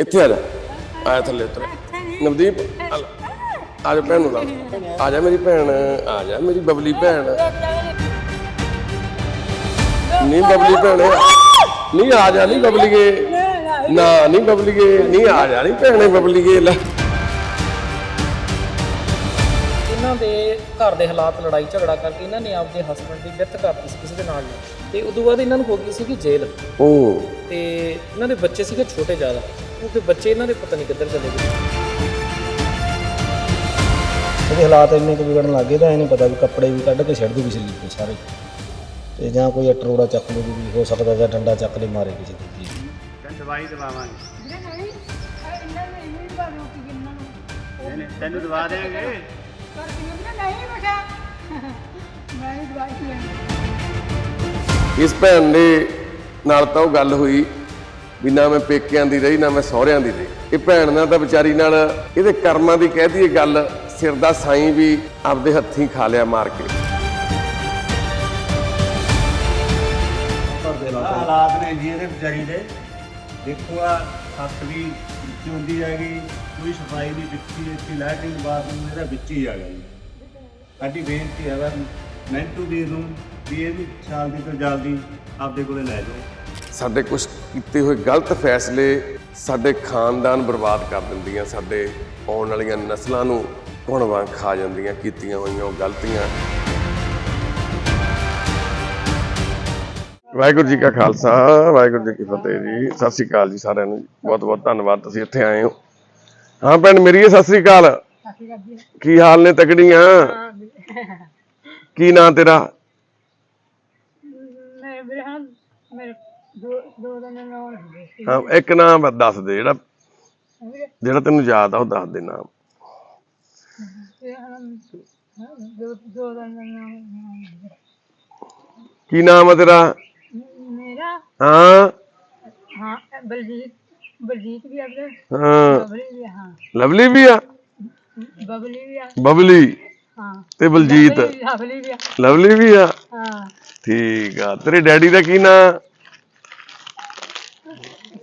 ਇੱਥੇ ਆ ਜਾ। ਆਇਆ ਥੱਲੇ ਉਤਰ। ਨਵਦੀਪ ਆ ਜਾ ਭੈਣ ਨੂੰ ਲਾ। ਆ ਜਾ ਮੇਰੀ ਭੈਣ ਆ ਜਾ ਮੇਰੀ ਬਬਲੀ ਭੈਣ। ਨਹੀਂ ਬਬਲੀ ਭੈਣ। ਨਹੀਂ ਆ ਜਾ ਨਹੀਂ ਬਬਲੀਏ ਨਾ ਨਹੀਂ ਬਬਲੀਏ ਨਹੀਂ ਆ ਜਾ ਨਹੀਂ ਭੈਣੇ ਬਬਲੀਏ ਲੈ। ਇਹਨਾਂ ਦੇ ਘਰ ਦੇ ਹਾਲਾਤ ਲੜਾਈ ਝਗੜਾ ਕਰਕੇ ਇਹਨਾਂ ਨੇ ਆਪਦੇ ਹਸਬੰਡ ਦੀ ਡੈਥ ਕਰਤੀ ਸੀ ਕਿਸੇ ਦੇ ਨਾਲ। ਤੇ ਉਦੋਂ ਬਾਅਦ ਇਹਨਾਂ ਨੂੰ ਹੋ ਗਈ ਸੀਗੀ ਜੇਲ੍ਹ। ਉਹ ਤੇ ਇਹਨਾਂ ਦੇ ਬੱਚੇ ਸੀਗੇ ਛੋਟੇ ਜ਼ਿਆਦਾ। ਕਿਉਂਕਿ ਬੱਚੇ ਇਹਨਾਂ ਦੇ ਪਤਾ ਨਹੀਂ ਕਿੱਧਰ ਚਲੇ ਗਏ। ਉਹਦੇ ਹਾਲਾਤ ਇੰਨੇ ਕੁ ਵਿਗੜਨ ਲੱਗੇ ਤਾਂ ਇਹ ਨਹੀਂ ਪਤਾ ਵੀ ਕੱਪੜੇ ਵੀ ਕੱਢ ਕੇ ਛੱਡ ਦੂਗੀ ਸਰੀਰ ਤੋਂ ਸਾਰੇ। ਤੇ ਜਾਂ ਕੋਈ ਅਟਰੋੜਾ ਚੱਕ ਲੂਗੀ ਵੀ ਹੋ ਸਕਦਾ ਜਾਂ ਡੰਡਾ ਚੱਕ ਲੈ ਮਾਰੇ ਕਿਸੇ ਦੀ ਜੀ ਦਵਾਈ ਦਵਾਵਾਂਗੇ। ਵੀਰੇ ਨਹੀਂ ਇਹ ਇਹਨਾਂ ਨੇ ਇਹ ਵੀ ਬਾਰੇ ਉੱਠ ਗਏ ਇਹਨਾਂ ਨੂੰ। ਨਹੀਂ, ਤੈਨੂੰ ਦਵਾ ਦੇਾਂਗੇ ਪਰ ਕਿਉਂ ਨਹੀਂ ਬੇਟਾ ਮੈਂ ਨਹੀਂ ਦਵਾਈ ਲੈਣੀ ਇਸ ਭੈਣ ਦੇ ਨਾਲ ਤਾਂ ਉਹ ਗੱਲ ਹੋਈ। ਵੀ ਨਾ ਮੈਂ ਪੇਕਿਆਂ ਦੀ ਰਹੀ ਨਾ ਮੈਂ ਸਹੁਰਿਆਂ ਦੀ ਰਹੀ। ਇਹ ਭੈਣ ਨਾਲ ਤਾਂ ਵਿਚਾਰੀ ਨਾਲ ਇਹਦੇ ਕਰਮਾਂ ਦੀ ਕਹਿਦੀ ਇਹ ਗੱਲ ਸਿਰ ਦਾ ਸਾਈਂ ਵੀ ਆਪਦੇ ਹੱਥੀਂ ਖਾ ਲਿਆ ਮਾਰ ਕੇ। ਆਹ ਹਾਲਾਤ ਨੇ ਜੀ ਇਹਦੇ ਵਿਚਾਰੀ ਦੇ। ਦੇਖੋ ਆ ਸੱਤ ਵੀ ਵਿੱਚ ਹੁੰਦੀ ਹੈਗੀ ਕੋਈ ਸਫ਼ਾਈ ਦੀ ਦਿੱਤੀ ਇੱਥੇ ਬਾਥਰੂਮ ਇਹਦਾ ਵਿੱਚ ਹੀ ਆ ਗਿਆ ਜੀ। ਸਾਡੀ ਬੇਨਤੀ ਹੈ ਵਾ ਮੈਂਟੂ ਵੀਰ ਨੂੰ ਵੀ ਇਹ ਵੀ ਜਲਦੀ ਤੋਂ ਜਲਦੀ ਆਪਦੇ ਕੋਲੇ ਲੈ ਜਾਓ। ਸਾਡੇ ਕੁਝ ਕੀਤੇ ਹੋਏ ਗਲਤ ਫੈਸਲੇ ਸਾਡੇ ਖਾਨਦਾਨ ਬਰਬਾਦ ਕਰ ਦਿੰਦੀਆਂ ਸਾਡੇ ਆਉਣ ਵਾਲੀਆਂ ਨਸਲਾਂ ਨੂੰ ਕੌਣ ਵਾਂਗ ਖਾ ਜਾਂਦੀਆਂ ਕੀਤੀਆਂ ਹੋਈਆਂ ਉਹ ਗਲਤੀਆਂ। ਵਾਹਿਗੁਰੂ ਜੀ ਕਾ ਖਾਲਸਾ ਵਾਹਿਗੁਰੂ ਜੀ ਕੀ ਫਤਿਹ ਜੀ। ਸਤਿ ਸ੍ਰੀ ਅਕਾਲ ਜੀ ਸਾਰਿਆਂ ਨੂੰ। ਬਹੁਤ ਬਹੁਤ ਧੰਨਵਾਦ ਤੁਸੀਂ ਇੱਥੇ ਆਏ ਹੋ। ਹਾਂ ਭੈਣ ਮੇਰੀ ਸਤਿ ਸ੍ਰੀ ਅਕਾਲ। ਕੀ ਹਾਲ ਨੇ ਤਕੜੀਆਂ? ਕੀ ਨਾਂ ਤੇਰਾ ਮੇਰੇ ਵੀਰੇ ਹਾਂ ਮੇਰੇ ਦੋ ਦੋ ਦਿਨ ਨਾਲ ਹੁੰਦੇ ਸੀ। ਹਾਂ ਇੱਕ ਨਾਮ ਦੱਸ ਦੇ ਜਿਹੜਾ ਜਿਹੜਾ ਤੈਨੂੰ ਯਾਦ ਆ ਉਹ ਦੱਸ ਦੇ ਨਾਮ। ਇਹ ਹਨ ਦੋ ਦੋ ਦਿਨ ਨਾਲ ਕੀ ਨਾਮ ਆ ਤੇਰਾ? ਮੇਰਾ? ਹਾਂ। ਹਾਂ ਬਲਜੀਤ ਬਲਜੀਤ ਵੀ ਆ ਹਾਂ। ਬਬਲੀ ਵੀ ਆ, ਹਾਂ। ਲਵਲੀ ਵੀ ਆ? ਬਬਲੀ ਵੀ ਆ। ਬਬਲੀ। ਹਾਂ। ਤੇ ਬਲਜੀਤ? ਬਬਲੀ ਵੀ ਆ। ਲਵਲੀ ਵੀ ਆ? ਹਾਂ। ਠੀਕ ਆ। ਤੇਰੇ ਡੈਡੀ ਦਾ ਕੀ ਨਾਂ?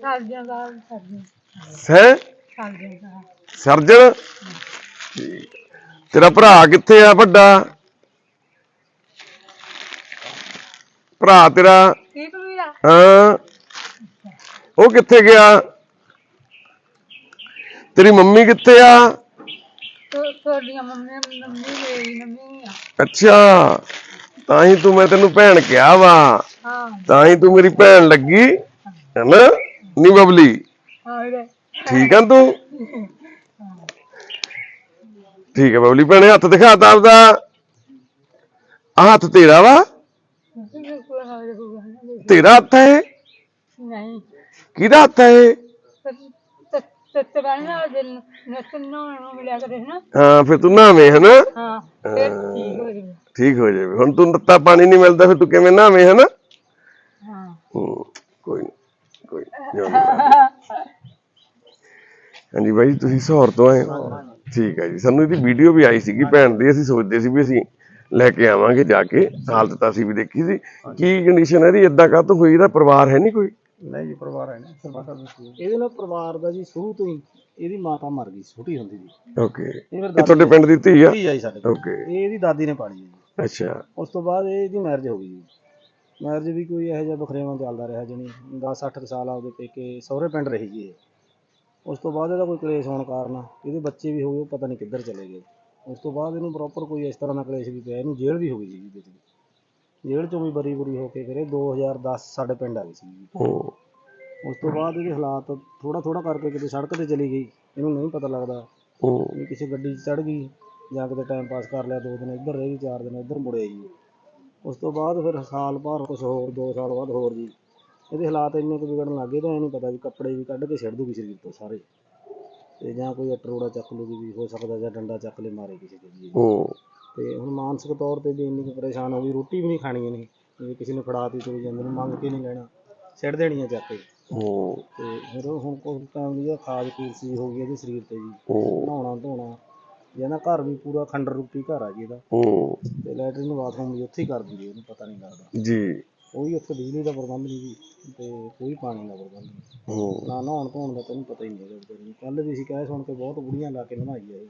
ਦਾ ਹੈ? ਦਾ। ਸਰਜਣ? ਠੀਕ ਆ। ਤੇਰਾ ਭਰਾ ਕਿੱਥੇ ਆ ਵੱਡਾ? ਭਰਾ ਤੇਰਾ? ਹਾਂ। ਉਹ ਕਿੱਥੇ ਗਿਆ? ਤੇਰੀ ਮੰਮੀ ਕਿੱਥੇ ਆ? ਤੋ ਤੁਹਾਡੀਆਂ ਮੰਮੀ ਮੰਮੀ ਮੇਰੀ ਮੰਮੀ ਆ। ਅੱਛਾ। ਤਾਂ ਹੀ ਤੂੰ ਮੈਂ ਤੈਨੂੰ ਭੈਣ ਕਿਹਾ ਵਾ। ਹਾਂ। ਤਾਂ ਹੀ ਤੂੰ ਮੇਰੀ ਭੈਣ ਲੱਗੀ। ਹੈਨਾ? ਨੀ ਬਬਲੀ। ਹਾਂ ਵੀਰੇ। ਠੀਕ ਆ ਤੂੰ? ਠੀਕ ਹੈ ਬਬਲੀ ਭੈਣੇ ਹੱਥ ਦਿਖਾ ਤਾ ਆਪਦਾ। ਆਹ ਹੱਥ ਤੇਰਾ ਵਾ? ਤੇਰਾ ਹੱਥ ਹੈ ਨਹੀਂ। ਕਿਹਦਾ ਹੱਥ ਹੈ ਇਹ? ਤਤਰਾਣਾ ਦਿਨ ਨਸਨੋਂ ਨੂੰ ਮਿਲਿਆ ਕਰੇ ਨਾ ਹਾਂ ਫਿਰ ਤੂੰ ਨਾਵੇਂ ਹੈ ਨਾ ਹਾਂ ਫਿਰ ਠੀਕ ਹੋ ਜਾਵੇ ਠੀਕ ਹੋ ਜਾਵੇ ਹੁਣ ਤੂੰ ਨੱਤਾ ਪਾਣੀ ਨਹੀਂ ਮਿਲਦਾ ਫਿਰ ਤੂੰ ਕਿਵੇਂ ਨਾਵੇਂ ਹੈ ਨਾ ਹਾਂ। ਹੂੰ, ਕੋਈ ਕੋਈ ਨੀ। ਹਾਂਜੀ ਬਾਈ ਤੁਸੀਂ ਸਹੌਰ ਤੋਂ ਆਏ ਹੋ? ਠੀਕ ਹੈ ਜੀ। ਸਾਨੂੰ ਇਹਦੀ ਵੀਡੀਓ ਵੀ ਆਈ ਸੀਗੀ ਭੈਣ ਦੀ। ਅਸੀਂ ਸੋਚਦੇ ਸੀ ਵੀ ਅਸੀਂ ਲੈ ਕੇ ਆਵਾਂਗੇ ਜਾ ਕੇ। ਹਾਲਤ ਤਾਂ ਅਸੀਂ ਵੀ ਦੇਖੀ ਸੀ। ਕੀ ਕੰਡੀਸ਼ਨ ਹੈ ਇਹਦੀ? ਇਦਾਂ ਕਾਹ ਤੋਂ ਹੋਈ? ਇਹਦਾ ਪਰਿਵਾਰ ਹੈ ਨਹੀਂ ਕੋਈ? ਨਹੀਂ ਜੀ ਪਰਿਵਾਰ ਹੈ ਨਹੀਂ। ਇਹਦੇ ਨਾਲ ਪਰਿਵਾਰ ਦਾ ਜੀ ਸ਼ੁਰੂ ਤੋਂ ਹੀ ਇਹਦੀ ਮਾਤਾ ਮਰ ਗਈ ਛੋਟੀ ਹੁੰਦੀ ਜੀ ਓਕੇ ਇਹ ਫਿਰ ਇਹ ਤੁਹਾਡੇ ਪਿੰਡ ਦੀ ਧੀ ਆ? ਧੀ ਆਈ ਸਾਡੇ ਕੋਲ। ਓਕੇ ਇਹ ਇਹਦੀ ਦਾਦੀ ਨੇ ਪਾਲੀ ਹੈ ਜੀ। ਅੱਛਾ। ਉਸ ਤੋਂ ਬਾਅਦ ਇਹਦੀ ਮੈਰਿਜ ਹੋ ਗਈ ਜੀ। ਮੈਰਿਜ ਵੀ ਕੋਈ ਇਹੋ ਜਿਹਾ ਬਖਰੇਵਾਂ ਚੱਲਦਾ ਰਿਹਾ ਜਣੀ 10 60 ਸਾਲ ਆਪਦੇ ਪੇਕੇ ਸਹੁਰੇ ਪਿੰਡ ਰਹੀ ਜੀ ਇਹ। ਉਸ ਤੋਂ ਬਾਅਦ ਇਹਦਾ ਕੋਈ ਕਲੇਸ਼ ਹੋਣ ਕਾਰਨ ਇਹਦੇ ਬੱਚੇ ਵੀ ਹੋ ਗਏ ਉਹ ਪਤਾ ਨਹੀਂ ਕਿੱਧਰ ਚਲੇ ਗਏ। ਉਸ ਤੋਂ ਬਾਅਦ ਇਹਨੂੰ ਪ੍ਰੋਪਰ ਕੋਈ ਇਸ ਤਰ੍ਹਾਂ ਦਾ ਕਲੇਸ਼ ਵੀ ਪਿਆ ਇਹਨੂੰ ਜੇਲ੍ਹ ਵੀ ਹੋ ਗਈ ਜੀ ਵਿੱਚ। ਜੇਲ੍ਹ ਚੋਂ ਵੀ ਬਰੀ ਬਰੀ ਹੋ ਕੇ ਫਿਰ ਇਹ 2010 ਸਾਡੇ ਪਿੰਡ ਆ ਗਈ ਸੀ ਉਸ ਤੋਂ ਬਾਅਦ ਇਹਦੇ ਹਾਲਾਤ ਥੋੜਾ ਥੋੜਾ ਕਰਕੇ ਕਿਤੇ ਸੜਕ ਤੇ ਚਲੀ ਗਈ ਇਹਨੂੰ ਨਹੀਂ ਪਤਾ ਲੱਗਦਾ ਹੂੰ। ਵੀ ਕਿਸੇ ਗੱਡੀ 'ਚ ਚੜ ਗਈ ਜਾਂ ਕਿਤੇ ਟਾਈਮ ਪਾਸ ਕਰ ਲਿਆ ਦੋ ਦਿਨ ਇੱਧਰ ਰਹਿ ਚਾਰ ਦਿਨ ਇੱਧਰ ਮੁੜੇ ਜੀ ਉਸ ਤੋਂ ਬਾਅਦ ਫਿਰ ਸਾਲ ਭਰ ਕੁਛ ਹੋਰ ਦੋ ਸਾਲ ਬਾਅਦ ਹੋਰ ਜੀ। ਇਹਦੇ ਹਾਲਾਤ ਇੰਨੇ ਕੁ ਵਿਗੜਨ ਲੱਗੇ ਤਾਂ ਇਹ ਨਹੀਂ ਪਤਾ ਵੀ ਕੱਪੜੇ ਵੀ ਕੱਢ ਕੇ ਛੱਡ ਦੂਗੀ ਸਰੀਰ ਤੋਂ ਸਾਰੇ। ਤੇ ਜਾਂ ਕੋਈ ਅਟਰੋੜਾ ਚੱਕ ਲੂਗੀ ਵੀ ਹੋ ਸਕਦਾ ਜਾਂ ਡੰਡਾ ਚੱਕ ਲੈ ਮਾਰੇ ਕਿਸੇ ਦੇ ਜੀ। ਹੂੰ। ਤੇ ਹੁਣ ਮਾਨਸਿਕ ਤੌਰ ਤੇ ਵੀ ਇੰਨੀ ਕੁ ਪਰੇਸ਼ਾਨ ਹੋ ਗਈ ਰੋਟੀ ਵੀ ਨਹੀਂ ਖਾਣੀ ਇਹਨੇ। ਜੇ ਕਿਸੇ ਨੇ ਫੜਾਤੀ ਤੁਰ ਜਾਂਦੇ ਨੂੰ ਮੰਗ ਕੇ ਨਹੀਂ ਲੈਣਾ। ਛੱਡ ਦੇਣੀਆਂ ਚੱਕ ਕੇ। ਹੂੰ। ਤੇ ਫਿਰ ਹੁਣ ਕੁਝ ਟਾਈਮ ਦੀ ਖਾਜ ਕੁਰਸੀ ਹੋ ਗਈ ਇਹਦੇ ਸਰੀਰ ਤੇ ਜੀ। ਹੂੰ। ਨਹਾਉਣਾ ਧੋਣਾ ਜਿਹਦਾ ਘਰ ਵੀ ਪੂਰਾ ਖੰਡਰ ਰੂਪੀ ਘਰ ਆ ਜੀ ਇਹਦਾ ਹੂੰ। ਤੇ ਲੈਟਰਿਨ ਬਾਥਰੂਮ ਵੀ ਉੱਥੇ ਹੀ ਕਰ ਦਿੰਦੀ ਉਹਨੂੰ ਪਤਾ ਨਹੀਂ ਲੱਗਦਾ। ਜੀ। ਕੋਈ ਉੱਥੇ ਬਿਜਲੀ ਦਾ ਪ੍ਰਬੰਧ ਨਹੀਂ ਜੀ ਤੇ ਕੋਈ ਪਾਣੀ ਦਾ ਪ੍ਰਬੰਧ ਨਹੀਂ। ਹੂੰ। ਨਾ ਨਹਾਉਣ ਧੋਣ ਦਾ ਤੈਨੂੰ ਪਤਾ ਹੀ ਨਹੀਂ ਹੈਗਾ ਵਿਚਾਰੀ ਨੂੰ ਕੱਲ ਵੀ ਅਸੀਂ ਕਹੇ ਸੁਣ ਕੇ ਬਹੁਤ ਬੁੜੀਆਂ ਲਾ ਕੇ ਨਹਾਈ ਆ ਇਹ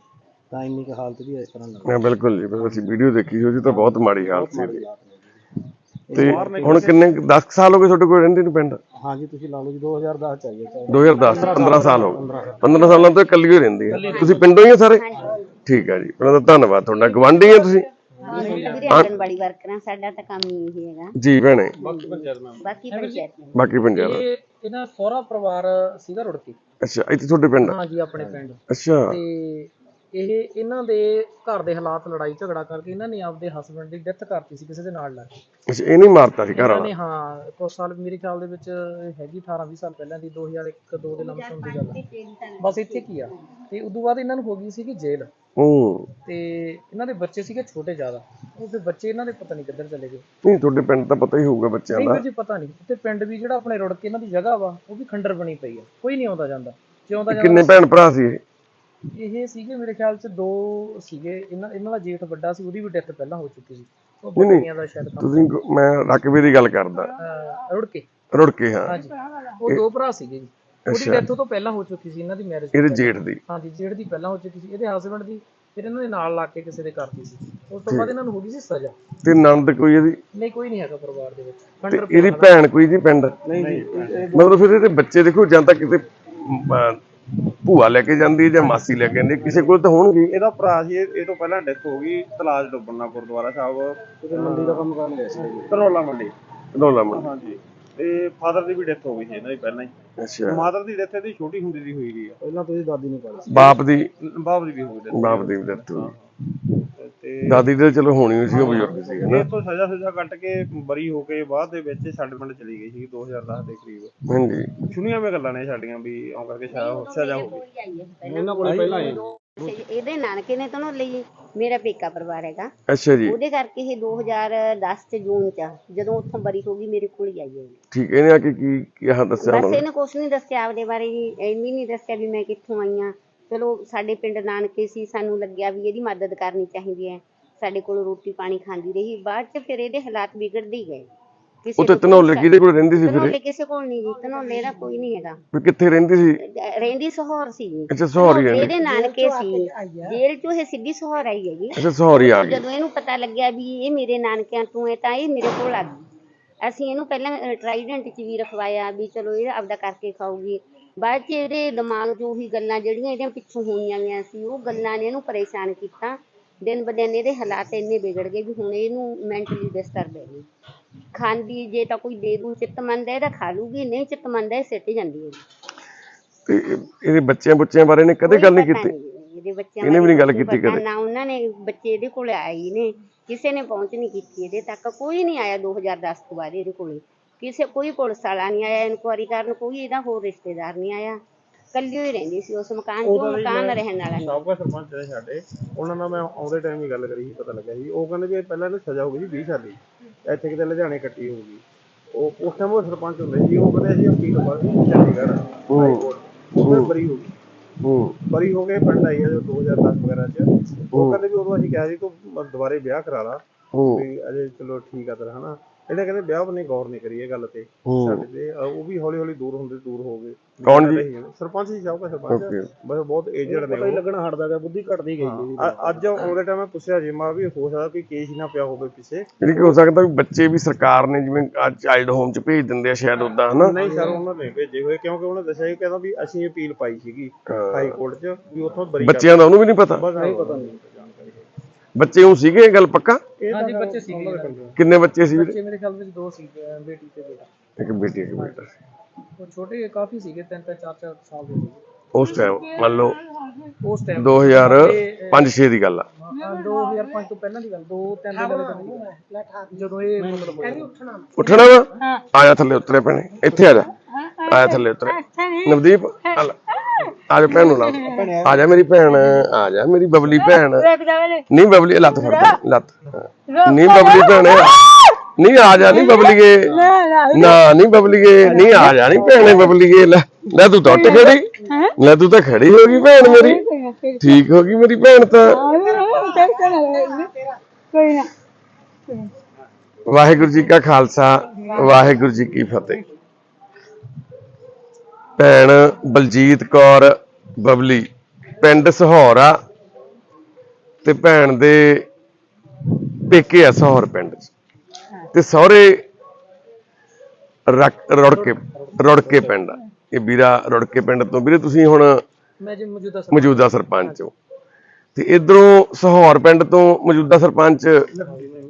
ਤਾਂ ਇੰਨੀ ਕੁ ਹਾਲਤ ਵੀ ਇਸ ਤਰ੍ਹਾਂ ਲੱਗਦੀ। ਮੈਂ ਬਿਲਕੁਲ ਜੀ ਬਿਲਕੁਲ। ਅਸੀਂ ਵੀਡੀਓ ਦੇਖੀ ਸੀ ਉਹਦੀ ਤਾਂ ਬਹੁਤ ਮਾੜੀ ਹਾਲਤ ਸੀ ਇਹਦੀ। ਹਾਲਾਤ ਨੇ ਜੀ। ਤੇ ਹੁਣ ਕਿੰਨੇ 10 ਸਾਲ ਹੋ ਗਏ ਤੁਹਾਡੇ ਕੋਲ ਰਹਿੰਦੇ ਨੂੰ ਪਿੰਡ? ਹਾਂਜੀ ਤੁਸੀਂ ਲਾ ਲਓ ਜੀ 2010 ਚ ਆਈਏ ਚਾਹੇ 2010 ਤੋਂ 15 ਸਾਲ ਹੋ ਗਏ। 15 ਸਾਲਾਂ ਤੋਂ ਇਕੱਲੀ ਹੀ ਰਹਿੰਦੀ ਹੈ। ਤੁਸੀਂ ਪਿੰਡੋਂ ਹੀ ਹੋ ਸਾਰੇ? ਠੀਕ ਹੈ ਜੀ। ਉਹਨਾਂ ਦਾ ਧੰਨਵਾਦ ਤੁਹਾਡਾ। ਗਵਾਂਢੀ ਹੈ ਤੁਸੀਂ ਵੀਰੇ ਆਂਗਣਵਾੜੀ ਵਰਕਰਾਂ ਸਾਡਾ ਤਾਂ ਕੰਮ ਹੀ ਇਹ ਹੈਗਾ। ਜੀ ਭੈਣੇ। ਬਾਕੀ ਪੰਚਾਇਤ ਬਾਕੀ ਪਿੰਡਾਂ ਦਾ ਇਹ ਇਹਨਾਂ ਸਹੁਰਾ ਪਰਿਵਾਰ ਸੀਗਾ ਰੁੜਕੀ? ਅੱਛਾ ਇੱਥੇ ਤੁਹਾਡੇ ਪਿੰਡ? ਹਾਂਜੀ ਆਪਣੇ ਪਿੰਡ। ਅੱਛਾ। ਤੇ ਇਹ ਇਹਨਾਂ ਦੇ ਘਰ ਦੇ ਹਾਲਾਤ ਲੜਾਈ ਝਗੜਾ ਕਰਕੇ ਇਹਨਾਂ ਨੇ ਆਪਦੇ ਹਸਬੰਡ ਦੀ ਡੈਥ ਕਰਤੀ ਸੀ ਕਿਸੇ ਦੇ ਨਾਲ ਲੱਗ ਕੇ। ਅੱਛਾ ਇਹ ਨਹੀਂ ਮਾਰਤਾ ਸੀ ਘਰ ਇਹਨਾਂ ਵਾਲਾ? ਹਾਂ ਕੁਝ ਸਾਲ ਮੇਰੇ ਖਿਆਲ ਦੇ ਵਿੱਚ ਹੈਗੀ 18 20 ਸਾਲ ਪਹਿਲਾਂ ਦੀ 2001 2 ਦੇ ਲਮਸਮ ਦੀ ਗੱਲ ਆ। ਬਸ ਇੱਥੇ ਕੀ ਆ? ਤੇ ਉਦੋਂ ਬਾਅਦ ਇਹਨਾਂ ਨੂੰ ਹੋ ਗਈ ਸੀਗੀ ਜੇਲ੍ਹ। ਹੂੰ। ਤੇ ਇਹਨਾਂ ਦੇ ਬੱਚੇ ਸੀਗੇ ਛੋਟੇ ਜ਼ਿਆਦਾ। ਉਹ ਫਿਰ ਬੱਚੇ ਇਹਨਾਂ ਦੇ ਪਤਾ ਨਹੀਂ ਕਿੱਧਰ ਚਲੇ ਗਏ। ਨਹੀਂ ਤੁਹਾਡੇ ਪਿੰਡ ਤਾਂ ਪਤਾ ਹੀ ਹੋਊਗਾ ਬੱਚਿਆਂ ਨਹੀਂ ਦਾ। ਵੀਰ ਜੀ ਪਤਾ ਨਹੀਂ। ਤੇ ਪਿੰਡ ਵੀ ਜਿਹੜਾ ਆਪਣੇ ਰੁੜ ਕੇ ਇਹਨਾਂ ਦੀ ਜਗ੍ਹਾ ਵਾ ਉਹ ਵੀ ਖੰਡਰ ਬਣੀ ਪਈ ਆ। ਕੋਈ ਨਹੀਂ ਆਉਂਦਾ ਜਾਂਦਾ। ਜੇ ਆਉਂਦਾ ਕਿੰਨੇ ਜਾਂਦਾ ਭੈਣ ਭਰਾ ਸੀ ਇਹ? ਇਹ ਸੀਗੇ ਮੇਰੇ ਖਿਆਲ ਚ ਦੋ ਸੀਗੇ। ਇਹਨਾਂ ਇਹਨਾਂ ਦਾ ਜੇਠ ਵੱਡਾ ਸੀ ਉਹਦੀ ਵੀ ਡੈਥ ਪਹਿਲਾਂ ਹੋ ਚੁੱਕੀ ਸੀ। ਉਹ ਨਹੀਂ, ਦਾ ਸ਼ਾਇਦ ਕੰਮ ਤੁਸੀਂ ਗ- ਮੈਂ ਰਕਬੇ ਦੀ ਗੱਲ ਕਰਦਾ। ਅਹ ਰੁੜ ਕੇ ਰੁੜ ਕੇ ਹਾਂ। ਹਾਂਜੀ। ਉਹ ਦੋ ਭਰਾ ਸੀਗੇ ਜੀ। ਉਹਦੀ ਡੈਥ ਤੋਂ ਪਹਿਲਾਂ ਹੋ ਚੁੱਕੀ ਸੀ ਇਹਨਾਂ ਦੀ ਮੈਰਿਜ ਇਹਦੇ ਜੇਠ ਦੀ। ਹਾਂਜੀ ਜੇਠ ਦੀ ਪਹਿਲਾਂ ਹੋ ਚੁੱਕੀ ਸੀ। ਇਹਦੇ ਹਸਬੰਡ ਦੀ ਫਿਰ ਇਹਨਾਂ ਦੇ ਨਾਲ ਲੱਗ ਕੇ ਕਿਸੇ ਦੇ ਕਰਤੀ ਸੀ। ਉਸ ਤੋਂ ਬਾਅਦ ਇਹਨਾਂ ਨੂੰ ਹੋ ਗਈ ਸੀ ਸਜ਼ਾ। ਤੇ ਨੰਦ ਕੋਈ ਇਹਦੀ? ਨਹੀਂ ਕੋਈ ਨਹੀਂ ਹੈਗਾ ਪਰਿਵਾਰ ਦੇ ਵਿੱਚ। ਤੇ ਇਹਦੀ ਭੈਣ ਕੋਈ ਨਹੀਂ ਪਿੰਡ? ਨਹੀਂ ਜੀ ਮਤਲਬ ਫਿਰ ਇਹਦੇ ਬੱਚੇ ਦੇਖੋ ਜਾਂ ਤਾਂ ਕਿਤੇ ਮ, ਅਹ, ਭੂਆ ਲੈ ਕੇ ਜਾਂਦੀ ਹੈ ਜਾਂ ਮਾਸੀ ਲੈ ਕੇ ਜਾਂਦੀ ਹੈ, ਕਿਸੇ ਕੋਲ ਤਾਂ ਹੋਣਗੇ। ਇਹਦਾ ਭਰਾ ਸੀ ਇਹ ਇਹ ਤੋਂ ਪਹਿਲਾਂ ਡੈਥ ਹੋ ਗਈ ਤਲਾਜ ਡੁੱਬਣਾ ਗੁਰਦੁਆਰਾ ਸਾਹਿਬ। ਕਿਤੇ ਮੰਡੀ ਦਾ ਕੰਮ ਕਰਨ ਗਏ ਸੀ। ਧਰੋਲਾ ਮੰਡੀ। ਰੌਲਾ ਮੰਡੀ। ਹਾਂਜੀ। ਤੇ ਫਾਦਰ ਦੀ ਵੀ ਡੈਥ ਹੋ ਗਈ ਸੀ ਇਹਨਾਂ ਦੀ ਪਹਿਲਾਂ ਹੀ। ਅੱਛਾ। ਮਾਦਰ ਦੀ ਡੈਥ ਇਹਦੀ ਛੋਟੀ ਹੁੰਦੀ ਦੀ ਹੋਈ ਗਈ ਆ ਪਹਿਲਾਂ ਤੁਸੀਂ ਦਾਦੀ ਨੂੰ ਸੀ ਬਾਪ ਦੀ ਬਾਪ ਦੀ ਵੀ ਹੋ ਗਈ ਬਾਪ ਦੀ ਡੈਥ ਹੋਈ ਤੇ ਦਾਦੀ ਦੇ ਚਲੋ ਹੋਣੀ ਸੀ ਉਹ ਬਜ਼ੁਰਗ ਸੀ ਹਨਾ ਇਹ ਤੋਂ ਸਜ਼ਾ ਸਜ਼ਾ ਕੱਟ ਕੇ ਬਰੀ ਹੋ ਕੇ ਬਾਅਦ ਦੇ ਵਿੱਚ ਸਾਡੇ ਪਿੰਡ ਚਲੀ ਗਈ ਸੀ 2010 ਦੇ ਕਰੀਬ। ਹਾਂਜੀ। ਸੁਣੀਆਂ ਮੈਂ ਗੱਲਾਂ ਨੇ ਸਾਡੀਆਂ ਵੀ ਆਉਂ ਕਰਕੇ ਸ਼ਾਇਦ ਸਜ਼ਾ ਹੋ ਗਈ। ਇਹਨਾਂ ਕੋਲੇ ਪਹਿਲਾਂ ਆਏ ਇਹਦੇ ਨਾਨਕੇ ਨੇ ਤਾਂ ਲਈ ਮੇਰਾ ਪੇਕਾ ਪਰਿਵਾਰ ਹੈਗਾ। ਅੱਛਾ ਜੀ। ਉਹਦੇ ਕਰਕੇ ਇਹ 2010 ਚ ਜੂਨ ਚ ਜਦੋਂ ਉੱਥੋਂ ਬਰੀ ਹੋ ਗਈ ਮੇਰੇ ਕੋਲ ਹੀ ਆਈ ਹੈ। ਠੀਕ ਇਹਨੇ ਆ ਕੇ ਕੀ ਕੀ ਦੱਸਿਆ ਬਸ ਇਹਨੇ ਕੁਛ ਨਹੀਂ ਦੱਸਿਆ ਆਪਦੇ ਬਾਰੇ ਜੀ ਨਹੀਂ ਦੱਸਿਆ ਵੀ ਮੈਂ ਕਿੱਥੋਂ ਆਈ ਹਾਂ। ਚਲੋ ਸਾਡੇ ਪਿੰਡ ਨਾਨਕੇ ਸੀ ਸਾਨੂੰ ਲੱਗਿਆ ਵੀ ਇਹਦੀ ਮਦਦ ਕਰਨੀ ਚਾਹੀਦੀ ਹੈ। ਸਾਡੇ ਕੋਲ ਰੋਟੀ ਪਾਣੀ ਖਾਂਦੀ ਰਹੀ ਬਾਅਦ ਚ ਫਿਰ ਇਹਦੇ ਹਾਲਾਤ ਵਿਗੜਦੇ ਹੀ ਗਏ। ਕਿਸੇ ਉਹ ਤੇ ਤਨੌਲੇ ਕਿਹਦੇ ਕੋਲ ਰਹਿੰਦੀ ਸੀ ਫਿਰ ਧਨੌਲੇ ਕਿਸੇ ਕੋਲ ਨਹੀਂ ਜੀ ਧਨੌਲੇ ਦਾ ਕੋਈ ਨਹੀਂ ਹੈਗਾ। ਵੀ ਕਿੱਥੇ ਰਹਿੰਦੀ ਸੀ? ਰਹਿੰਦੀ ਸਹੌਰ ਸੀ ਜੀ। ਅੱਛਾ ਸੌਰੀ ਰਹਿੰਦੀ ਇਹਦੇ ਨਾਨਕੇ ਸੀ ਜੇਲ੍ਹ ਚੋਂ ਇਹ ਸਿੱਧੀ ਸਹੌਰ ਆਈ ਹੈਗੀ। ਅੱਛਾ ਸੌਰੀ ਆ ਗਈ। ਜਦੋਂ ਇਹਨੂੰ ਪਤਾ ਲੱਗਿਆ ਵੀ ਇਹ ਮੇਰੇ ਨਾਨਕਿਆਂ ਤੋਂ ਹੈ ਤਾਂ ਇਹ ਮੇਰੇ ਕੋਲ ਆ ਗਈ। ਅਸੀਂ ਇਹਨੂੰ ਪਹਿਲਾਂ ਟ੍ਰਾਈਡੈਂਟ 'ਚ ਵੀ ਰਖਵਾਇਆ ਵੀ ਚਲੋ ਇਹ ਆਪਦਾ ਕਰਕੇ ਖਾਊਗੀ। ਬਾਅਦ 'ਚ ਇਹਦੇ ਦਿਮਾਗ 'ਚ ਉਹੀ ਗੱਲਾਂ ਜਿਹੜੀਆਂ ਇਹਦੇ ਪਿੱਛੋਂ ਹੋਈਆਂ ਗਈਆਂ ਸੀ ਉਹ ਗੱਲਾਂ ਨੇ ਇਹਨੂੰ ਪਰੇਸ਼ਾਨ ਕੀਤਾ ਦਿਨ ਬ ਦਿਨ ਇਹਦੇ ਹਾਲਾਤ ਇੰਨੇ ਵਿਗੜ ਗਏ ਵੀ ਹੁਣ ਇਹਨੂੰ ਮੈਂਟਲੀ ਡਿਸਟਰਬ ਹੈ ਇਹ। ਖਾਂਦੀ ਜੇ ਤਾਂ ਕੋਈ ਦੇ ਦੂ ਚਿੱਤ ਮੰਨਦਾ ਇਹਦਾ ਖਾ ਲੂਗੀ ਨਹੀਂ ਚਿੱਤ ਮੰਨਦਾ ਇਹ ਸਿੱਟ ਜਾਂਦੀ ਹੈ ਤੇ ਇਹ- ਇਹਦੇ ਬੱਚਿਆਂ ਬੁੱਚਿਆਂ ਬਾਰੇ ਨੇ ਕਦੇ ਗੱਲ ਨਹੀਂ ਕੀਤੀ ਇਹਦੇ ਬੱਚਿਆਂ ਇਹਨੇ ਵੀ ਨਹੀਂ ਗੱਲ ਕੀਤੀ ਕਦੇ। ਨਾ ਉਹਨਾਂ ਨੇ ਬੱਚੇ ਇਹਦੇ ਕੋਲ ਆਏ ਹੀ ਨੇ ਕਿਸੇ ਨੇ ਪਹੁੰਚ ਨਹੀਂ ਕੀਤੀ ਇਹਦੇ ਤੱਕ ਕੋਈ ਨਹੀਂ ਆਇਆ 2010 ਤੋਂ ਬਾਅਦ ਇਹਦੇ ਕੋਲੇ ਕਿਸੇ ਕੋਈ ਪੁਲਿਸ ਵਾਲਾ ਨਹੀਂ ਆਇਆ ਇਨਕੁਆਰੀ ਕਰਨ ਕੋਈ ਇਹਦਾ ਹੋਰ ਰਿਸ਼ਤੇਦਾਰ ਨਹੀਂ ਆਇਆ। ਕੱਲੀ ਹੀ ਰਹਿੰਦੀ ਸੀ ਉਸ ਮਕਾਨ 'ਚ ਉਹ ਮਕਾਨ ਰਹਿਣ ਵਾਲਾ ਨਹੀਂ ਸਾਬਕਾ ਸਰਪੰਚ ਨੇ ਸਾਡੇ ਉਹਨਾਂ ਨਾਲ ਮੈਂ ਆਉਂਦੇ ਟਾਈਮ ਹੀ ਗੱਲ ਕਰੀ ਸੀ ਪਤਾ ਲੱਗਾ ਸੀ। ਉਹ ਕਹਿੰਦੇ ਵੀ ਪਹਿਲਾਂ ਇਹਨੂੰ ਸਜ਼ਾ ਹੋ ਗਈ ਸੀ 20 ਸਾਲ ਦੀ। ਇੱਥੇ ਕਿਤੇ ਲੁਧਿਆਣੇ ਕੱਟੀ ਹੋ ਗਈ ਉਹ ਉਸ ਟਾਈਮ ਉਹ ਸਰਪੰਚ ਹੁੰਦੇ ਸੀ ਉਹ ਕਹਿੰਦੇ ਸੀ ਅਪੀਲ ਪਾਸ ਚੰਡੀਗੜ੍ਹ ਹਾਈ ਕੋਰਟ ਉਹ ਫਿਰ ਬਰੀ ਹੋ ਗਈ। ਹੂੰ। ਬਰੀ ਹੋ ਕੇ ਪਿੰਡ ਆਈ ਹੈ ਜੋ 2010 ਵਗੈਰਾ ਚ। ਉਹ ਕਹਿੰਦੇ ਵੀ ਉਦੋਂ ਅਸੀਂ ਕਿਹਾ ਸੀ ਤੂੰ ਦੁਬਾਰੇ ਵਿਆਹ ਕਰਾ ਲਾ। ਹੂੰ। ਵੀ ਅਜੇ ਚਲੋ ਠੀਕ ਆ ਤੇਰਾ ਹਨਾ। ਇਹਨੇ ਕਹਿੰਦੇ ਵਿਆਹ ਨੇ ਗੌਰ ਨਹੀਂ ਕਰੀ ਇਹ ਗੱਲ ਤੇ। ਹੂੰ। ਸਾਡੇ ਤੇ ਅਹ ਉਹ ਵੀ ਹੌਲੀ ਹੌਲੀ ਦੂਰ ਹੁੰਦੇ ਦੂਰ ਹੋ ਗਏ। ਕੌਣ ਜੀ? ਸਰਪੰਚ ਜੀ ਸਾਬਕਾ ਸਰਪੰਚ Okay. ਬਸ ਬਹੁਤ ਏਜਡ ਨੇ ਪਤਾ ਹੀ ਉਹ। ਲੱਗਣਾ ਹਟਦਾ ਗਿਆ ਬੁੱਧੀ ਘਟਦੀ ਗਈ ਜੀ ਅ- ਅੱਜ ਆਉਂਦੇ ਟਾਈਮ ਮੈਂ ਪੁੱਛਿਆ ਜੀ ਮੈਂ ਵੀ ਹੋ ਸਕਦਾ ਕੋਈ ਕੇਸ ਹੀ ਨਾ ਪਿਆ ਹੋਵੇ ਪਿੱਛੇ। ਜਿਹੜੀ ਕਿ ਹੋ ਸਕਦਾ ਵੀ ਬੱਚੇ ਵੀ ਸਰਕਾਰ ਨੇ ਜਿਵੇਂ ਚਾਈਲਡ ਹੋਮ ਚ ਭੇਜ ਦਿੰਦੇ ਆ ਸ਼ਾਇਦ ਉਦਾਂ ਹਨਾ? ਨਹੀਂ ਸਰ ਉਹਨਾਂ ਨੇ ਭੇਜੇ ਹੋਏ ਕਿਉਂਕਿ ਉਹਨੇ ਦੱਸਿਆ ਸੀ ਕਹਿੰਦਾ ਵੀ ਅਸੀਂ ਅਪੀਲ ਪਾਈ ਸੀਗੀ ਹਾਈ ਕੋਰਟ 'ਚ ਵੀ ਉੱਥੋਂ ਬਰੀ ਕਰ ਬੱਚਿਆਂ ਦਾ ਉਹਨੂੰ ਵੀ ਨਹੀਂ ਪਤਾ? ਬਸ ਨਹੀਂ ਪਤਾ। ਨਹੀਂ ਬੱਚੇ ਉਹ ਸੀਗੇ ਇਹ ਗੱਲ ਪੱਕਾ? ਹਾਂਜੀ ਬੱਚੇ ਸੀਗੇ। ਜੀ। ਕਿੰਨੇ ਬੱਚੇ ਸੀ ਵੀਰੇ? ਬੱਚੇ ਮੇਰੇ ਖਿਆਲ ਵਿੱਚ ਦੋ ਸੀ ਅਹ ਬੇਟੀ ਤੇ ਬੇਟਾ। ਇੱਕ ਬੇਟੀ ਇੱਕ ਬੇਟਾ ਸੀ। ਉਹ ਛੋਟੇ ਕਾਫੀ ਸੀਗੇ ਤਿੰਨ ਤਿੰਨ ਚਾਰ ਚਾਰ ਸਾਲ ਦੇ ਸੀਗੇ। ਉਸ ਟਾਈਮ ਮੰਨ ਲਓ ਉਸ ਟਾਈਮ 2005-6 ਦੀ ਗੱਲ ਆ। 2005 ਤੋਂ ਪਹਿਲਾਂ ਦੀ ਗੱਲ ਦੋ ਤਿੰਨ ਦੇ ਗੱਲ ਕਰਦੀ ਜਦੋਂ ਇਹ ਮਤਲਬ ਹੋਇਆ। ਉੱਠਣਾ ਵਾ? ਆ ਜਾ ਥੱਲੇ ਉਤਰੇ ਪੈਣੇ ਇੱਥੇ ਆ ਜਾ। ਆ ਜਾ ਥੱਲੇ ਉਤਰੇ। ਨਵਦੀਪ ਆ ਲੈ। ਆ ਜਾ ਭੈਣ ਨੂੰ ਲਾ ਆ ਜਾ। ਮੇਰੀ ਭੈਣ ਆ ਜਾ ਮੇਰੀ ਬਬਲੀ ਭੈਣ। ਨਹੀਂ ਬਬਲੀ ਲੱਤ ਫੜ ਲੱਤ। ਨਹੀਂ ਬਬਲੀ ਭੈਣੇ। ਨਹੀਂ ਆ ਜਾ ਨਹੀਂ ਬਬਲੀਏ। ਨਾ ਨਹੀਂ ਬਬਲੀਏ। ਨਹੀਂ ਆ ਜਾ ਨਹੀਂ ਭੈਣੇ ਬਬਲੀਏ। ਲੈ ਲੈ ਤੂੰ ਉੱਠ ਖੜੀ। ਲੈ ਤੂੰ ਤਾਂ ਖੜੀ ਹੋ ਗਈ ਭੈਣ ਮੇਰੀ। ਠੀਕ ਹੋ ਗਈ ਮੇਰੀ ਭੈਣ ਤਾਂ। ਕੋਈ ਨਾ। ਵਾਹਿਗੁਰੂ ਜੀ ਕਾ ਖਾਲਸਾ ਵਾਹਿਗੁਰੂ ਜੀ ਕੀ ਫਤਿਹ। ਭੈਣ ਬਲਜੀਤ ਕੌਰ ਬਬਲੀ ਪਿੰਡ ਸਹੌਰਾ ਤੇ ਭੈਣ ਦੇ ਪੇਕੇ ਆ ਸਹੌਰ ਪਿੰਡ ਤੇ ਸਹੁਰੇ ਰੁੜਕੇ ਰੁੜਕੇ ਪਿੰਡ ਆ। ਇਹ ਵੀਰਾ ਰੁੜਕੇ ਪਿੰਡ ਤੋਂ। ਵੀਰੇ ਤੁਸੀਂ ਹੁਣ ਮੌਜੂਦਾ ਸਰਪੰਚ। ਹੋ। ਤੇ ਇਧਰੋਂ ਸਹੌਰ ਪਿੰਡ ਤੋਂ ਮੌਜੂਦਾ ਸਰਪੰਚ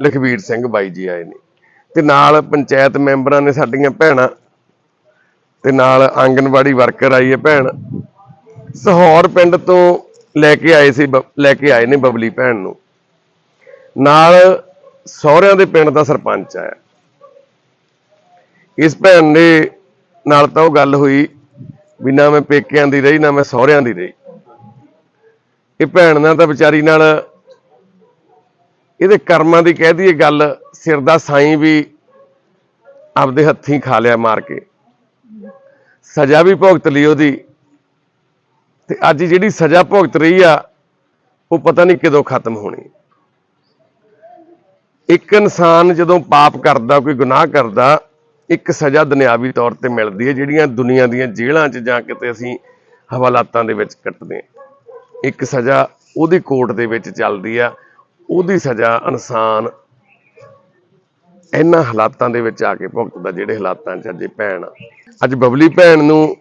ਲਖਵੀਰ ਸਿੰਘ ਬਾਈ ਜੀ ਆਏ ਨੇ। ਤੇ ਨਾਲ ਪੰਚਾਇਤ ਮੈਂਬਰਾਂ ਨੇ ਸਾਡੀਆਂ ਭੈਣਾਂ ਤੇ ਨਾਲ ਆਂਗਨਵਾੜੀ ਵਰਕਰ ਆਈ ਹੈ ਭੈਣ। ਸਹੌਰ ਪਿੰਡ ਤੋਂ ਲੈ ਕੇ ਆਏ ਸੀ ਬ- ਲੈ ਕੇ ਆਏ ਨੇ ਬਬਲੀ ਭੈਣ ਨੂੰ। ਨਾਲ ਸਹੁਰਿਆਂ ਦੇ ਪਿੰਡ ਦਾ ਸਰਪੰਚ ਆਇਆ। ਇਸ ਭੈਣ ਦੇ ਨਾਲ ਤਾਂ ਉਹ ਗੱਲ ਹੋਈ ਵੀ ਨਾ ਮੈਂ ਪੇਕਿਆਂ ਦੀ ਰਹੀ, ਨਾ ਮੈਂ ਸਹੁਰਿਆਂ ਦੀ ਰਹੀ। ਇਹ ਭੈਣ ਨਾਲ ਤਾਂ ਵਿਚਾਰੀ ਨਾਲ ਇਹਦੇ ਕਰਮਾਂ ਦੀ ਕਹਿ ਦਈਏ ਗੱਲ, ਸਿਰ ਦਾ ਸਾਈਂ ਵੀ ਆਪਦੇ ਹੱਥੀਂ ਖਾ ਲਿਆ ਮਾਰ ਕੇ। ਸਜ਼ਾ ਵੀ ਭੁਗਤ ਲਈ ਉਹਦੀ। ਤੇ ਅੱਜ ਜਿਹੜੀ ਸਜ਼ਾ ਭੁਗਤ ਰਹੀ ਆ, ਉਹ ਪਤਾ ਨਹੀਂ ਕਦੋਂ ਖਤਮ ਹੋਣੀ। ਇੱਕ ਇਨਸਾਨ ਜਦੋਂ ਪਾਪ ਕਰਦਾ, ਕੋਈ ਗੁਨਾਹ ਕਰਦਾ, ਇੱਕ ਸਜ਼ਾ ਦੁਨਿਆਵੀ ਤੌਰ ਤੇ ਮਿਲਦੀ ਹੈ, ਜਿਹੜੀਆਂ ਦੁਨੀਆ ਦੀਆਂ ਜੇਲ੍ਹਾਂ 'ਚ ਜਾਂ ਕਿਤੇ ਅਸੀਂ ਹਵਾਲਾਤਾਂ ਦੇ ਵਿੱਚ ਕੱਟਦੇ ਹਾਂ। ਇੱਕ ਸਜ਼ਾ ਉਹਦੀ ਕੋਰਟ ਦੇ ਵਿੱਚ ਚੱਲਦੀ ਆ, ਉਹਦੀ ਸਜ਼ਾ ਇਨਸਾਨ ਇਹਨਾਂ ਹਾਲਾਤਾਂ ਦੇ ਵਿੱਚ ਆ ਕੇ ਭੁਗਤਦਾ, ਜਿਹੜੇ ਹਾਲਾਤਾਂ 'ਚ ਅਜੇ ਭੈਣ ਆ। ਅੱਜ ਬਬਲੀ ਭੈਣ ਨੂੰ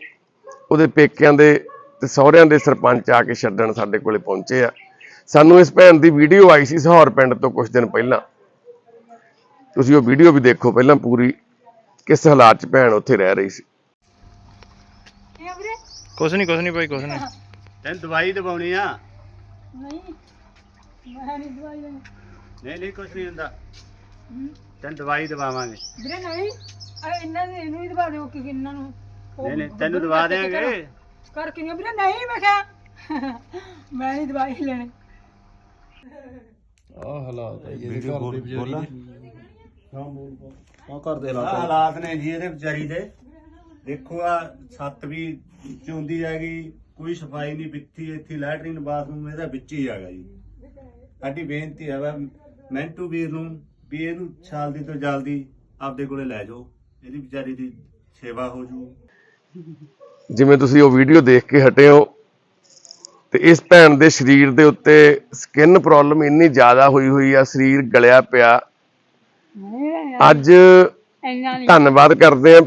ਉਹਦੇ ਪੇਕਿਆਂ ਦੇ ਤੇ ਸਹੁਰਿਆਂ ਦੇ ਸਰਪੰਚ ਆ ਕੇ ਛੱਡਣ ਸਾਡੇ ਕੋਲੇ ਪਹੁੰਚੇ ਆ। ਸਾਨੂੰ ਇਸ ਭੈਣ ਦੀ ਵੀਡੀਓ ਆਈ ਸੀ ਸਹੌਰ ਪਿੰਡ ਤੋਂ ਕੁਝ ਦਿਨ ਪਹਿਲਾਂ। ਤੁਸੀਂ ਉਹ ਵੀਡੀਓ ਵੀ ਦੇਖੋ ਪਹਿਲਾਂ ਪੂਰੀ ਕਿਸ ਹਾਲਾਤ 'ਚ ਭੈਣ ਉੱਥੇ ਰਹਿ ਰਹੀ ਸੀ। ਕੁਛ ਨਹੀਂ ਕੁਛ ਨਹੀਂ ਭਾਈ ਕੁਛ ਨਹੀਂ। ਤੈਨੂੰ ਦਵਾਈ ਦਵਾਉਣੀ ਆ? ਨਹੀਂ ਮੈਂ ਨਹੀਂ ਦਵਾਈ ਲੈਣੀ। ਨਹੀਂ ਨਹੀਂ ਕੁਝ ਨਹੀਂ ਹੁੰਦਾ। ਤੈਨੂੰ ਦਵਾਈ ਦਵਾਵਾਂਗੇ। ਵੀਰੇ ਨਹੀਂ। ਅਰੇ ਇਹਨਾਂ ਨੇ ਇਹਨੂੰ ਹੀ ਦਵਾ ਦਿਓ ਕਿ ਇਹਨਾਂ ਨੂੰ ਉਹ ਨਹੀਂ ਨਹੀਂ ਤੈਨੂੰ ਦਵਾ ਦੇਾਂਗੇ ਕਰ। ਕਿਵੇਂ ਵੀਰੇ? ਨਹੀਂ ਮੈਂ ਕਿਹਾ ਮੈਂ ਨਹੀਂ ਦਵਾਈ ਲੈਣੀ। ਆ ਘਰ ਦੇ ਆਹ ਹਾਲਾਤ ਨੇ ਜੀ ਇਹਦੇ ਵਿਚਾਰੀ ਦੇ। ਦੇਖੋ ਆ ਛੱਤ ਵੀ ਚੁੰਦੀ ਹੈਗੀ ਕੋਈ ਸਫ਼ਾਈ ਨਹੀਂ ਬਿੱਤੀ ਇੱਥੇ ਲੈਟਰਿਨ ਬਾਥਰੂਮ ਇਹਦਾ ਵਿੱਚ ਹੀ ਹੈਗਾ ਜੀ। ਸਾਡੀ ਬੇਨਤੀ ਹੈ ਵਾ ਮੈਂਟੂ ਵੀਰ ਨੂੰ ਵੀ ਇਹਨੂੰ ਤੋਂ ਜਲਦੀ ਆਪਦੇ ਕੋਲੇ ਲੈ ਜਾਓ। ਇਹਦੀ ਵਿਚਾਰੀ ਦੀ ਸੇਵਾ ਹੋ ਜੂ। ਜਿਵੇਂ ਤੁਸੀਂ ਉਹ ਵੀਡੀਓ ਦੇਖ ਕੇ ਹਟੇ ਹੋ, ਤੇ ਇਸ ਭੈਣ ਦੇ ਸਰੀਰ ਦੇ ਉੱਤੇ ਸਕਿਨ ਪ੍ਰੋਬਲਮ ਇੰਨੀ ਜ਼ਿਆਦਾ ਹੋਈ ਹੋਈ ਆ, ਸਰੀਰ ਗਲਿਆ ਪਿਆ। ਅੱਜ ਧੰਨਵਾਦ ਕਰਦੇ ਆ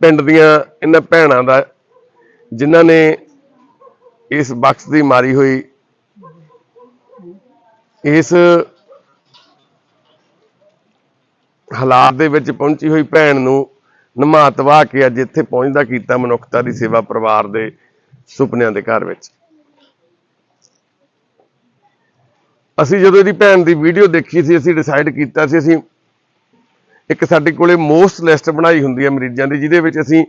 ਪਿੰਡ ਦੀਆਂ ਇਹਨਾਂ ਭੈਣਾਂ ਦਾ, ਜਿਨ੍ਹਾਂ ਨੇ ਇਸ ਬਖਸ਼ ਦੀ ਮਾਰੀ ਹੋਈ। ਇਸ ਹਾਲਾਤ ਦੇ ਵਿੱਚ ਪਹੁੰਚੀ ਹੋਈ ਭੈਣ ਨੂੰ ਨਮਾਤਵਾ ਕੇ ਅੱਜ ਇੱਥੇ ਪਹੁੰਚਦਾ ਕੀਤਾ ਮਨੁੱਖਤਾ ਦੀ ਸੇਵਾ ਪਰਿਵਾਰ ਦੇ ਸੁਪਨਿਆਂ ਦੇ ਘਰ ਵਿੱਚ। ਅਸੀਂ ਜਦੋਂ ਇਹਦੀ ਭੈਣ ਦੀ ਵੀਡੀਓ ਦੇਖੀ ਸੀ, ਅਸੀਂ ਡਿਸਾਈਡ ਕੀਤਾ ਸੀ, ਅਸੀਂ ਇੱਕ ਸਾਡੇ ਕੋਲੇ ਮੋਸਟ ਲਿਸਟ ਬਣਾਈ ਹੁੰਦੀ ਹੈ ਮਰੀਜ਼ਾਂ ਦੀ, ਜਿਹਦੇ ਵਿੱਚ ਅਸੀਂ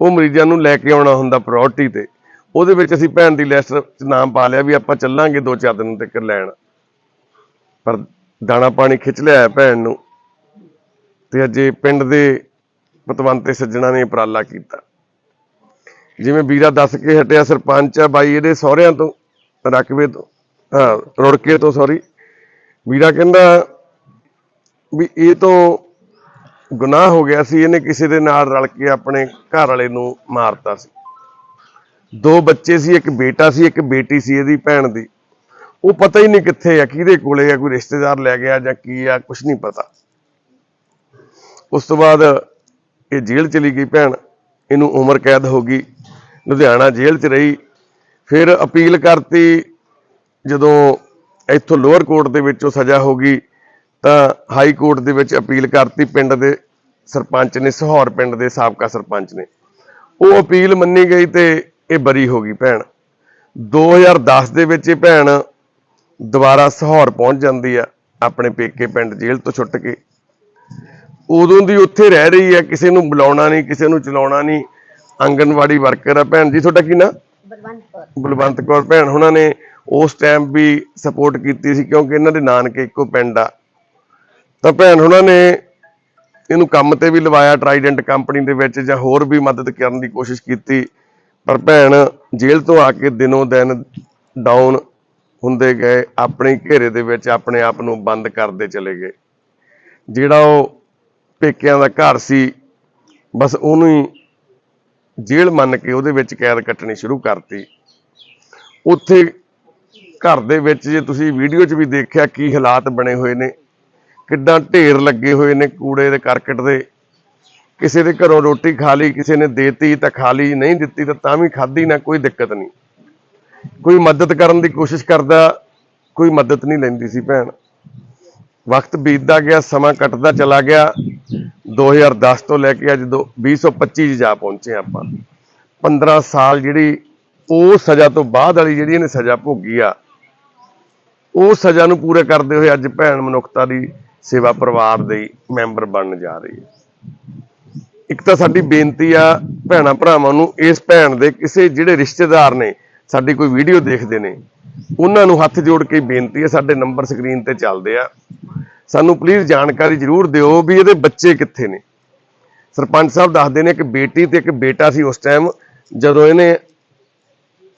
ਉਹ ਮਰੀਜ਼ਾਂ ਨੂੰ ਲੈ ਕੇ ਆਉਣਾ ਹੁੰਦਾ ਪ੍ਰਾਇੋਰਟੀ ਤੇ। ਉਹਦੇ ਵਿੱਚ ਅਸੀਂ ਭੈਣ ਦੀ ਲਿਸਟ 'ਚ ਨਾਮ ਪਾ ਲਿਆ ਵੀ ਆਪਾਂ ਚੱਲਾਂਗੇ ਦੋ ਚਾਰ ਦਿਨ ਤੱਕ ਲੈਣ। ਪਰ ਦਾਣਾ ਪਾਣੀ ਖਿੱਚ ਲਿਆ ਹੈ ਭੈਣ ਨੂੰ। ਤੇ ਅਜੇ ਪਿੰਡ ਦੇ ਪਤਵੰਤੇ ਸੱਜਣਾ ਨੇ ਉਪਰਾਲਾ ਕੀਤਾ। ਜਿਵੇਂ ਵੀਰਾ ਦੱਸ ਕੇ ਹਟਿਆ, ਸਰਪੰਚ ਆ ਬਾਈ ਇਹਦੇ ਸਹੁਰਿਆਂ ਤੋਂ, ਰਕਬੇ ਤੋਂ ਰੁੜਕੇ ਤੋਂ ਸੌਰੀ ਵੀਰਾ ਕਹਿੰਦਾ ਵੀ ਇਹ ਤੋਂ ਗੁਨਾਹ ਹੋ ਗਿਆ ਸੀ, ਇਹਨੇ ਕਿਸੇ ਦੇ ਨਾਲ ਰਲ ਕੇ ਆਪਣੇ ਘਰ ਵਾਲੇ ਨੂੰ ਮਾਰਤਾ ਸੀ। ਦੋ ਬੱਚੇ ਸੀ, ਇੱਕ ਬੇਟਾ ਸੀ, ਇੱਕ ਬੇਟੀ ਸੀ ਇਹਦੀ ਭੈਣ ਦੀ। ਉਹ ਪਤਾ ਹੀ ਨਹੀਂ ਕਿੱਥੇ ਆ, ਕਿਹਦੇ ਕੋਲੇ ਆ, ਕੋਈ ਰਿਸ਼ਤੇਦਾਰ ਲੈ ਗਿਆ ਜਾਂ ਕੀ ਆ ਕੁਝ ਨਹੀਂ ਪਤਾ। ਉਸ ਤੋਂ ਬਾਅਦ ਇਹ ਜੇਲ੍ਹ ਚਲੀ ਗਈ ਭੈਣ, ਇਹਨੂੰ ਉਮਰ ਕੈਦ ਹੋ ਗਈ। ਲੁਧਿਆਣਾ ਜੇਲ੍ਹ 'ਚ ਰਹੀ, ਫਿਰ ਅਪੀਲ ਕਰਤੀ, ਜਦੋਂ ਇੱਥੋਂ ਲੋਅਰ ਕੋਰਟ ਦੇ ਵਿੱਚੋਂ ਸਜ਼ਾ ਹੋ ਗਈ, ਤਾਂ ਹਾਈ ਕੋਰਟ ਦੇ ਵਿੱਚ ਅਪੀਲ ਕਰਤੀ ਪਿੰਡ ਦੇ ਸਰਪੰਚ ਨੇ, ਸਹੌਰ ਪਿੰਡ ਦੇ ਸਾਬਕਾ ਸਰਪੰਚ ਨੇ। ਉਹ ਅਪੀਲ ਮੰਨੀ ਗਈ ਤੇ ਇਹ ਬਰੀ ਹੋ ਗਈ ਭੈਣ। 2010 ਦੇ ਵਿੱਚ ਇਹ ਭੈਣ ਦੁਬਾਰਾ ਸਹੌਰ ਪਹੁੰਚ ਜਾਂਦੀ ਆ, ਆਪਣੇ ਪੇਕੇ ਪਿੰਡ ਜੇਲ੍ਹ ਤੋਂ ਛੁੱਟ ਕੇ। ਉਦੋਂ ਦੀ ਉੱਥੇ ਰਹਿ ਰਹੀ ਹੈ ਕਿਸੇ ਨੂੰ ਬੁਲਾਉਣਾ ਨਹੀਂ ਕਿਸੇ ਨੂੰ ਚਲਾਉਣਾ ਨਹੀਂ। ਆਂਗਨਵਾੜੀ ਵਰਕਰ ਆ ਭੈਣ ਜੀ ਤੁਹਾਡਾ ਕੀ ਨਾਂ? ਬਲਵੰਤ ਕੌਰ। ਬਲਵੰਤ ਕੌਰ। ਭੈਣ ਉਹਨਾਂ ਨੇ ਉਸ ਟਾਈਮ ਵੀ ਸਪੋਰਟ ਕੀਤੀ ਸੀ ਕਿਉਂਕਿ ਇਹਨਾਂ ਦੇ ਨਾਨਕੇ ਇੱਕੋ ਪਿੰਡ ਆ। ਤਾਂ ਭੈਣ ਉਹਨਾਂ ਨੇ ਇਹਨੂੰ ਕੰਮ ਤੇ ਵੀ ਲਵਾਇਆ ਟਰਾਈਡੈਂਟ ਕੰਪਨੀ ਦੇ ਵਿੱਚ ਜਾਂ ਹੋਰ ਵੀ ਮਦਦ ਕਰਨ ਦੀ ਕੋਸ਼ਿਸ਼ ਕੀਤੀ। ਪਰ ਭੈਣ ਜੇਲ੍ਹ ਤੋਂ ਆ ਕੇ ਦਿਨੋਂ ਦਿਨ ਡਾਊਨ ਹੁੰਦੇ ਗਏ ਆਪਣੇ ਘੇਰੇ ਦੇ ਵਿੱਚ ਆਪਣੇ ਆਪ ਨੂੰ ਬੰਦ ਕਰਦੇ ਚਲੇ ਗਏ। ਜਿਹੜਾ ਉਹ ਪੇਕਿਆਂ ਦਾ ਘਰ ਸੀ, ਬਸ ਉਹਨੂੰ ਹੀ ਜੇਲ੍ਹ ਮੰਨ ਕੇ ਉਹਦੇ ਵਿੱਚ ਕੈਦ ਕੱਟਣੀ ਸ਼ੁਰੂ ਕਰਤੀ। ਉੱਥੇ ਘਰ ਦੇ ਵਿੱਚ ਜੇ ਤੁਸੀਂ ਵੀਡੀਓ 'ਚ ਵੀ ਦੇਖਿਆ ਕੀ ਹਾਲਾਤ ਬਣੇ ਹੋਏ ਨੇ, ਕਿੱਦਾਂ ਢੇਰ ਲੱਗੇ ਹੋਏ ਨੇ ਕੂੜੇ ਦੇ ਕਰਕਟ ਦੇ। ਕਿਸੇ ਦੇ ਘਰੋਂ ਰੋਟੀ ਖਾ ਲਈ, ਕਿਸੇ ਨੇ ਦੇਤੀ ਤਾਂ ਖਾ ਲਈ, ਨਹੀਂ ਦਿੱਤੀ ਤਾਂ ਤਾਂ ਵੀ ਖਾਧੀ ਨਾ, ਕੋਈ ਦਿੱਕਤ ਨਹੀਂ। ਕੋਈ ਮਦਦ ਕਰਨ ਦੀ ਕੋਸ਼ਿਸ਼ ਕਰਦਾ, ਕੋਈ ਮਦਦ ਨਹੀਂ ਲੈਂਦੀ ਸੀ ਭੈਣ। ਵਕਤ ਬੀਤਦਾ ਗਿਆ, ਸਮਾਂ ਕੱਟਦਾ ਚਲਾ ਗਿਆ। 2010 ਤੋਂ ਲੈ ਕੇ ਅੱਜ ਦੋ 2025 ਚ ਜਾ ਪਹੁੰਚੇ ਆਪਾਂ। 15 ਸਾਲ ਜਿਹੜੀ ਉਹ ਸਜ਼ਾ ਤੋਂ ਬਾਅਦ ਵਾਲੀ ਜਿਹੜੀ ਇਹਨੇ ਸਜ਼ਾ ਭੋਗੀ ਆ, ਉਹ ਸਜ਼ਾ ਨੂੰ ਪੂਰਾ ਕਰਦੇ ਹੋਏ ਅੱਜ ਭੈਣ ਮਨੁੱਖਤਾ ਦੀ ਸੇਵਾ ਪਰਿਵਾਰ ਦੇ ਮੈਂਬਰ ਬਣਨ ਜਾ ਰਹੀ ਹੈ। ਇੱਕ ਤਾਂ ਸਾਡੀ ਬੇਨਤੀ ਆ ਭੈਣਾ ਭਰਾਵਾਂ ਨੂੰ, ਇਸ ਭੈਣ ਦੇ ਕਿਸੇ ਜਿਹੜੇ ਰਿਸ਼ਤੇਦਾਰ ਨੇ, ਸਾਡੀ ਕੋਈ ਵੀਡੀਓ ਦੇਖਦੇ ਨੇ, ਉਹਨਾਂ ਨੂੰ ਹੱਥ ਜੋੜ ਕੇ ਬੇਨਤੀ ਹੈ, ਸਾਡੇ ਨੰਬਰ ਸਕਰੀਨ ਤੇ ਚੱਲਦੇ ਆ। ਸਾਨੂੰ ਪਲੀਜ਼ ਜਾਣਕਾਰੀ ਜ਼ਰੂਰ ਦਿਓ ਵੀ ਇਹਦੇ ਬੱਚੇ ਕਿੱਥੇ ਨੇ। ਸਰਪੰਚ ਸਾਹਿਬ ਦੱਸਦੇ ਨੇ ਕਿ ਬੇਟੀ ਤੇ ਇੱਕ ਬੇਟਾ ਸੀ ਉਸ ਟਾਈਮ ਜਦੋਂ ਇਹਨੇ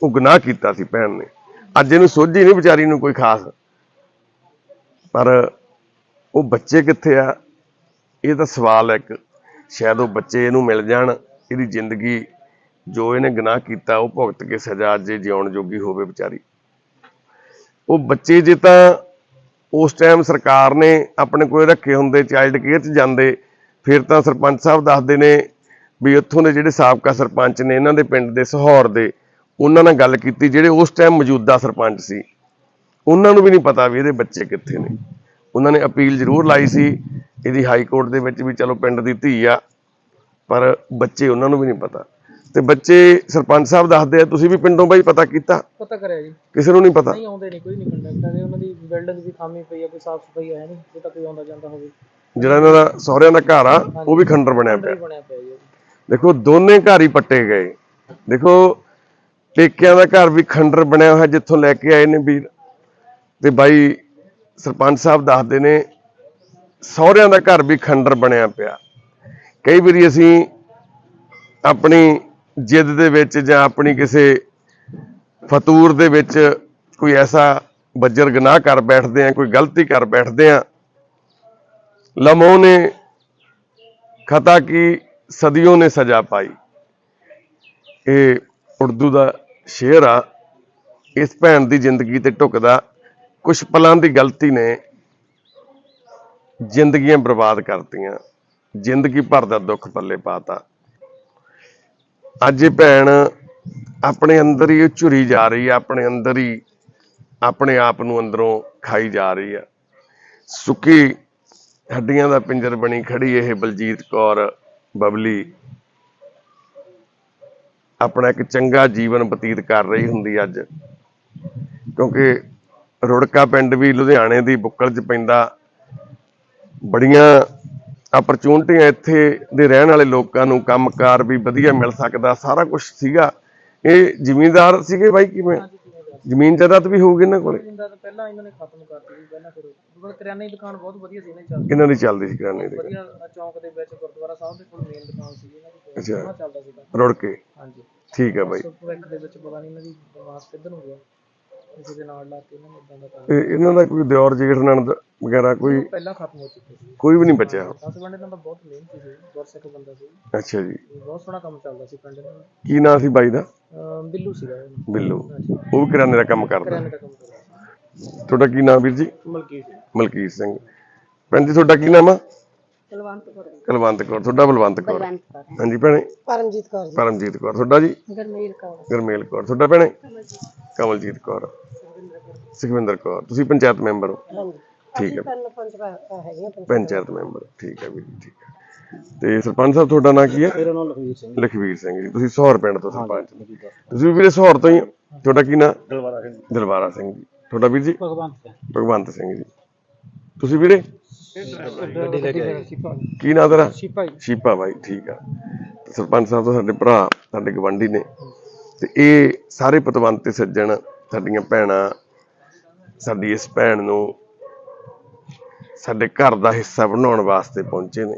ਉਹ ਗੁਨਾਹ ਕੀਤਾ ਸੀ ਭੈਣ ਨੇ। ਅੱਜ ਇਹਨੂੰ ਸੋਝੀ ਨਹੀਂ ਵਿਚਾਰੀ ਨੂੰ ਕੋਈ ਖਾਸ। ਪਰ ਉਹ ਬੱਚੇ ਕਿੱਥੇ ਆ, ਇਹ ਤਾਂ ਸਵਾਲ ਹੈ ਇੱਕ। ਸ਼ਾਇਦ ਉਹ ਬੱਚੇ ਇਹਨੂੰ ਮਿਲ ਜਾਣ, ਇਹਦੀ ਜ਼ਿੰਦਗੀ ਜੋ ਇਹਨੇ ਗੁਨਾਹ ਕੀਤਾ, ਉਹ ਭੁਗਤ ਕੇ ਸਜ਼ਾ ਅੱਜ ਜਿਉਣ ਜੋਗੀ ਹੋਵੇ ਵਿਚਾਰੀ। ਉਹ ਬੱਚੇ ਜੇ ਤਾਂ ਉਸ ਟਾਈਮ ਸਰਕਾਰ ਨੇ ਆਪਣੇ ਕੋਲ ਰੱਖੇ ਹੁੰਦੇ ਚਾਈਲਡ ਕੇਅਰ 'ਚ ਜਾਂਦੇ, ਫਿਰ ਤਾਂ ਸਰਪੰਚ ਸਾਹਿਬ ਦੱਸਦੇ ਨੇ ਵੀ ਉੱਥੋਂ ਦੇ ਜਿਹੜੇ ਸਾਬਕਾ ਸਰਪੰਚ ਨੇ ਇਹਨਾਂ ਦੇ ਪਿੰਡ ਦੇ ਸਹੌਰ ਦੇ, ਉਹਨਾਂ ਨਾਲ ਗੱਲ ਕੀਤੀ, ਜਿਹੜੇ ਉਸ ਟਾਈਮ ਮੌਜੂਦਾ ਸਰਪੰਚ ਸੀ। ਉਹਨਾਂ ਨੂੰ ਵੀ ਨਹੀਂ ਪਤਾ ਵੀ ਇਹਦੇ ਬੱਚੇ ਕਿੱਥੇ ਨੇ। ਉਹਨਾਂ ਨੇ ਅਪੀਲ ਜ਼ਰੂਰ ਲਾਈ ਸੀ, ਇਹਦੀ ਹਾਈ ਕੋਰਟ ਦੇ ਵਿੱਚ ਵੀ ਚਲੋ ਪਿੰਡ ਦੀ ਧੀ ਆ, ਪਰ ਬੱਚੇ ਉਹਨਾਂ ਨੂੰ ਵੀ ਨਹੀਂ ਪਤਾ। ਤੇ ਬੱਚੇ ਸਰਪੰਚ ਸਾਹਿਬ ਦੱਸਦੇ ਆ ਤੁਸੀਂ ਵੀ ਪਿੰਡੋਂ ਬਾਈ ਪਤਾ ਕੀਤਾ? ਪਤਾ ਕਰਿਆ ਜੀ। ਕਿਸੇ ਨੂੰ ਨਹੀਂ ਪਤਾ? ਨਹੀਂ ਆਉਂਦੇ ਨਹੀਂ ਕੋਈ ਨਹੀਂ ਕੰਟੈਕਟ ਕਰਦੇ ਉਹਨਾਂ ਦੀ ਬਿਲਡਿੰਗ ਦੀ ਖਾਮੀ ਪਈ ਆ ਕੋਈ ਸਾਫ਼ ਸਫ਼ਾਈ ਹੈ ਨਹੀਂ ਜੇ ਤਾਂ ਕੋਈ ਆਉਂਦਾ ਜਾਂਦਾ ਹੋਵੇ। ਜਿਹੜਾ ਇਹਨਾਂ ਦਾ ਸਹੁਰਿਆਂ ਦਾ ਘਰ ਆ ਉਹ ਵੀ ਖੰਡਰ ਬਣਿਆ ਪਿਆ। ਨਹੀਂ ਬਣਿਆ ਪਿਆ ਜੀ। ਉਹ। ਦੇਖੋ ਦੋਨੇ ਘਰ ਹੀ ਪੱਟੇ ਗਏ। ਦੇਖੋ ਪੇਕਿਆਂ ਦਾ ਘਰ ਵੀ ਖੰਡਰ ਬਣਿਆ ਹੋਇਆ ਜਿੱਥੋਂ ਲੈ ਕੇ ਆਏ ਨੇ ਵੀਰ। ਤੇ ਬਾਈ ਸਰਪੰਚ ਸਾਹਿਬ ਦੱਸਦੇ ਨੇ ਸਹੁਰਿਆਂ ਦਾ ਘਰ ਵੀ ਖੰਡਰ ਬਣਿਆ ਪਿਆ। ਕਈ ਵਾਰੀ ਅਸੀਂ ਆਪਣੀ ਜਿੱਦ ਦੇ ਵਿੱਚ ਜਾਂ ਆਪਣੀ ਕਿਸੇ ਫਤੂਰ ਦੇ ਵਿੱਚ ਕੋਈ ਐਸਾ ਬੱਜਰ ਗੁਨਾਹ ਕਰ ਬੈਠਦੇ ਆ, ਕੋਈ ਗਲਤੀ ਕਰ ਬੈਠਦੇ ਆ। ਲਮੋ ਨੇ ਖਤਾ ਕੀ ਸदियों ਨੇ ਸਜ਼ਾ ਪਾਈ। ਇਹ ਉਰਦੂ ਦਾ ਸ਼ੇਰ ਆ। ਇਸ ਭੈਣ ਦੀ ਜ਼ਿੰਦਗੀ ਤੇ ਢੁਕਦਾ ਕੁਝ ਪਲਾਂ ਦੀ ਗਲਤੀ ਨੇ ਜ਼ਿੰਦਗੀਆਂ ਬਰਬਾਦ ਕਰਤੀਆਂ। ਜ਼ਿੰਦਗੀ ਭਰ ਦਾ ਦੁੱਖ ਪੱਲੇ ਪਾਤਾ। ਅੱਜ ਇਹ ਭੈਣ ਆਪਣੇ ਅੰਦਰ ਹੀ ਝੁਰੀ ਜਾ ਰਹੀ ਹੈ ਆਪਣੇ ਅੰਦਰ ਹੀ ਆਪਣੇ ਆਪ ਨੂੰ ਅੰਦਰੋਂ ਖਾਈ ਜਾ ਰਹੀ ਹੈ ਸੁੱਕੀ ਹੱਡੀਆਂ ਦਾ ਪਿੰਜਰ ਬਣੀ ਖੜੀ ਇਹ ਬਲਜੀਤ ਕੌਰ ਬਬਲੀ। ਆਪਣਾ ਇੱਕ ਚੰਗਾ ਜੀਵਨ ਬਤੀਤ ਕਰ ਰਹੀ ਹੁੰਦੀ ਅੱਜ। ਕਿਉਂਕਿ ਰੁੜਕਾ ਪਿੰਡ ਵੀ ਲੁਧਿਆਣੇ ਦੀ ਬੁੱਕਲ 'ਚ ਪੈਂਦਾ। ਬੜੀਆਂ ਅਪਰਚੂਨਿਟੀਆਂ ਇੱਥੇ ਦੇ ਰਹਿਣ ਵਾਲੇ ਲੋਕਾਂ ਨੂੰ ਕੰਮਕਾਰ ਵੀ ਵਧੀਆ ਮਿਲ ਸਕਦਾ ਸਾਰਾ ਕੁਝ ਸੀਗਾ। ਇਹ ਜ਼ਿਮੀਂਦਾਰ ਸੀਗੇ ਬਾਈ ਕਿਵੇਂ? ਜ਼ਮੀਨ ਜਾਇਦਾਦ ਵੀ ਹੋਊਗੀ ਇਹਨਾਂ ਕੋਲੇ? ਪਹਿਲਾਂ ਇਹਨਾਂ ਨੇ ਖਤਮ ਕਰਤੀ ਸੀ ਪਹਿਲਾਂ ਫਿਰ ਉਹ ਕਰਿਆਨੇ ਦੀ ਦੁਕਾਨ ਬਹੁਤ ਵਧੀਆ ਸੀ ਇਹਨਾਂ ਦੀ ਚੱਲਦੀ। ਕਿਹਨਾਂ ਦੀ ਚੱਲਦੀ ਸੀ ਕਰਾਨੇ ਦੀ ਵਧੀਆ ਚੌਂਕ ਦੇ ਵਿੱਚ ਗੁਰਦੁਆਰਾ ਸਾਹਿਬ ਦੇ ਕੋਲ ਮੇਨ ਦੁਕਾਨ ਸੀ ਇਹਨਾਂ ਦੀ ਅੱਛਾ। ਸੋਹਣਾ ਚੱਲਦਾ ਸੀ ਰੁੜ ਕੇ। ਹਾਂਜੀ। ਠੀਕ ਹੈ ਬਾਈ। ਸੋ ਭਵਿੱਖ ਦੇ ਵਿੱਚ ਪਤਾ ਨਹੀਂ ਇਹਨਾਂ ਦੀ ਦਿਮਾਗ ਕਿੱਧਰ ਨੂੰ ਗਿਆ। ਕਿਸੇ ਦੇ ਨਾਲ ਲਾ ਕੇ ਇਹਨਾਂ ਨੇ ਇਦਾਂ ਦਾ ਕੰਮ ਇਹ ਇਹਨਾਂ ਦਾ ਕੋਈ ਦਿਓਰ ਜੇਠ ਨਣਦ ਵਗੈਰਾ ਕੋਈ ਪਹਿਲਾਂ ਖਤਮ ਹੋ ਚੁੱਕੇ ਸੀ। ਕੋਈ ਵੀ ਨਹੀਂ ਬਚਿਆ। ਹਸਬੰਡ ਇਹਨਾਂ ਦਾ ਬਹੁਤ ਮਿਹਨਤੀ ਸੀ ਗੁਰਸਿੱਖ ਬੰਦਾ ਸੀ। ਅੱਛਾ ਜੀ। ਬਹੁਤ ਸੋਹਣਾ ਕੰਮ ਚੱਲਦਾ ਸੀ ਪਿੰਡ ਦਾ। ਕੀ ਨਾਂ ਸੀ ਬਾਈ ਦਾ? ਅਮ ਬਿੱਲੂ ਸੀਗਾ ਇਹ। ਬਿੱਲੂ। ਉਹ ਵੀ ਕਰਿਆਨੇ ਦਾ ਕੰਮ ਕਰਦਾ। ਕਰਿਆਨੇ ਦਾ ਕੰਮ ਕਰਦਾ ਸੀ। ਤੁਹਾਡਾ ਕੀ ਨਾਮ ਵੀਰ ਜੀ? ਮਲਕੀਤ। ਸਿੰਘ ਮਲਕੀਤ ਸਿੰਘ। ਭੈਣ ਜੀ ਤੁਹਾਡਾ ਕੀ ਨਾਮ ਆ? ਕੁਲਵੰਤ ਕੌਰ। ਕੁਲਵੰਤ ਕੌਰ ਤੁਹਾਡਾ ਬਲਵੰਤ ਕੌਰ। ਬਲਵੰਤ ਕੌਰ ਹਾਂਜੀ ਭੈਣੇ। ਪਰਮਜੀਤ ਕੌਰ ਜੀ। ਪਰਮਜੀਤ ਕੌਰ ਤੁਹਾਡਾ ਜੀ? ਗਰਮੇਲ ਕੌਰ। ਗਰਮੇਲ ਕੌਰ ਤੁਹਾਡਾ ਭੈਣੇ? ਕਮਲਜੀਤ ਕੌਰ। ਸੁਖਵਿੰਦਰ ਕੌਰ ਤੁਸੀਂ ਪੰਚਾਇਤ ਮੈਂਬਰ ਹੋ? ਹਾਂਜੀ। ਠੀਕ ਹੈ। ਪੰਜ ਹੈਗੀਆਂ ਪੰਚਾਇਤ। ਮੈਂਬਰ ਠੀਕ ਹੈ ਵੀਰ ਜੀ ਠੀਕ ਹੈ। ਤੇ ਸਰਪੰਚ ਸਾਹਿਬ ਤੁਹਾਡਾ ਨਾਂ ਕੀ ਹੈ? ਮੇਰਾ ਨਾਮ ਲਖਵੀਰ ਸਿੰਘ ਲਖਵੀਰ ਸਿੰਘ ਜੀ ਤੁਸੀਂ ਸੌਰ ਪਿੰਡ ਤੋਂ ਸਰਪੰਚ। ਤੁਸੀਂ ਵੀ ਵੀਰੇ ਸੌਰ ਤੋਂ ਹੀ ਹੋ? ਤੁਹਾਡਾ ਕੀ ਨਾਂ? ਦਲਵਾਰਾ ਸਿੰਘ ਦਿਲਵਾਰਾ ਸਿੰਘ ਜੀ। ਤੁਹਾਡਾ ਵੀਰ ਜੀ? ਭਗਵੰਤ ਸਿੰਘ। ਭਗਵੰਤ ਸਿੰਘ ਜੀ। ਤੁਸੀਂ ਵੀਰੇ? ਗੱਡੀ ਲੈ ਕੇ ਆਏ। ਕੀ ਨਾਂ ਤੇਰਾ? ਸ਼ਿਪਾ ਜੀ। ਸ਼ੀਪਾ ਬਾਈ ਠੀਕ ਆ। ਤੇ ਸਰਪੰਚ ਸਾਹਿਬ ਤਾਂ ਸਾਡੇ ਭਰਾ ਸਾਡੇ ਗਵੰਡੀ ਨੇ। ਤੇ ਇਹ ਸਾਰੇ ਪਤਵੰਤ ਤੇ ਸੱਜਣ ਸਾਡੀਆਂ ਭੈਣਾਂ ਸਾਡੀ ਇਸ ਭੈਣ ਨੂੰ ਸਾਡੇ ਘਰ ਦਾ ਹਿੱਸਾ ਬਣਾਉਣ ਵਾਸਤੇ ਪਹੁੰਚੇ ਨੇ।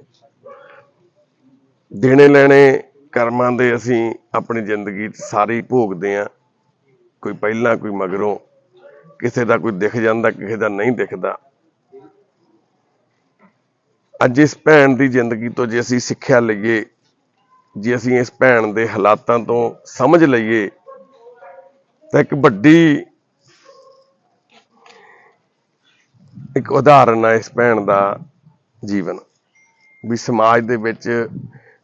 ਦੇਣੇ ਲੈਣੇ ਕਰਮਾਂ ਦੇ ਅਸੀਂ ਆਪਣੀ ਜ਼ਿੰਦਗੀ 'ਚ ਸਾਰੇ ਭੋਗਦੇ ਆ। ਕੋਈ ਪਹਿਲਾਂ ਕੋਈ ਮਗਰੋਂ। ਕਿਸੇ ਦਾ ਕੋਈ ਦਿਖ ਜਾਂਦਾ ਕਿਸੇ ਦਾ ਨਹੀਂ ਦਿਖਦਾ। ਅੱਜ ਇਸ ਭੈਣ ਦੀ ਜ਼ਿੰਦਗੀ ਤੋਂ ਜੇ ਅਸੀਂ ਸਿੱਖਿਆ ਲਈਏ, ਜੇ ਅਸੀਂ ਇਸ ਭੈਣ ਦੇ ਹਾਲਾਤਾਂ ਤੋਂ ਸਮਝ ਲਈਏ, ਤਾਂ ਇੱਕ ਵੱਡੀ ਇੱਕ ਉਦਾਹਰਨ ਹੈ ਇਸ ਭੈਣ ਦਾ ਜੀਵਨ। ਵੀ ਸਮਾਜ ਦੇ ਵਿੱਚ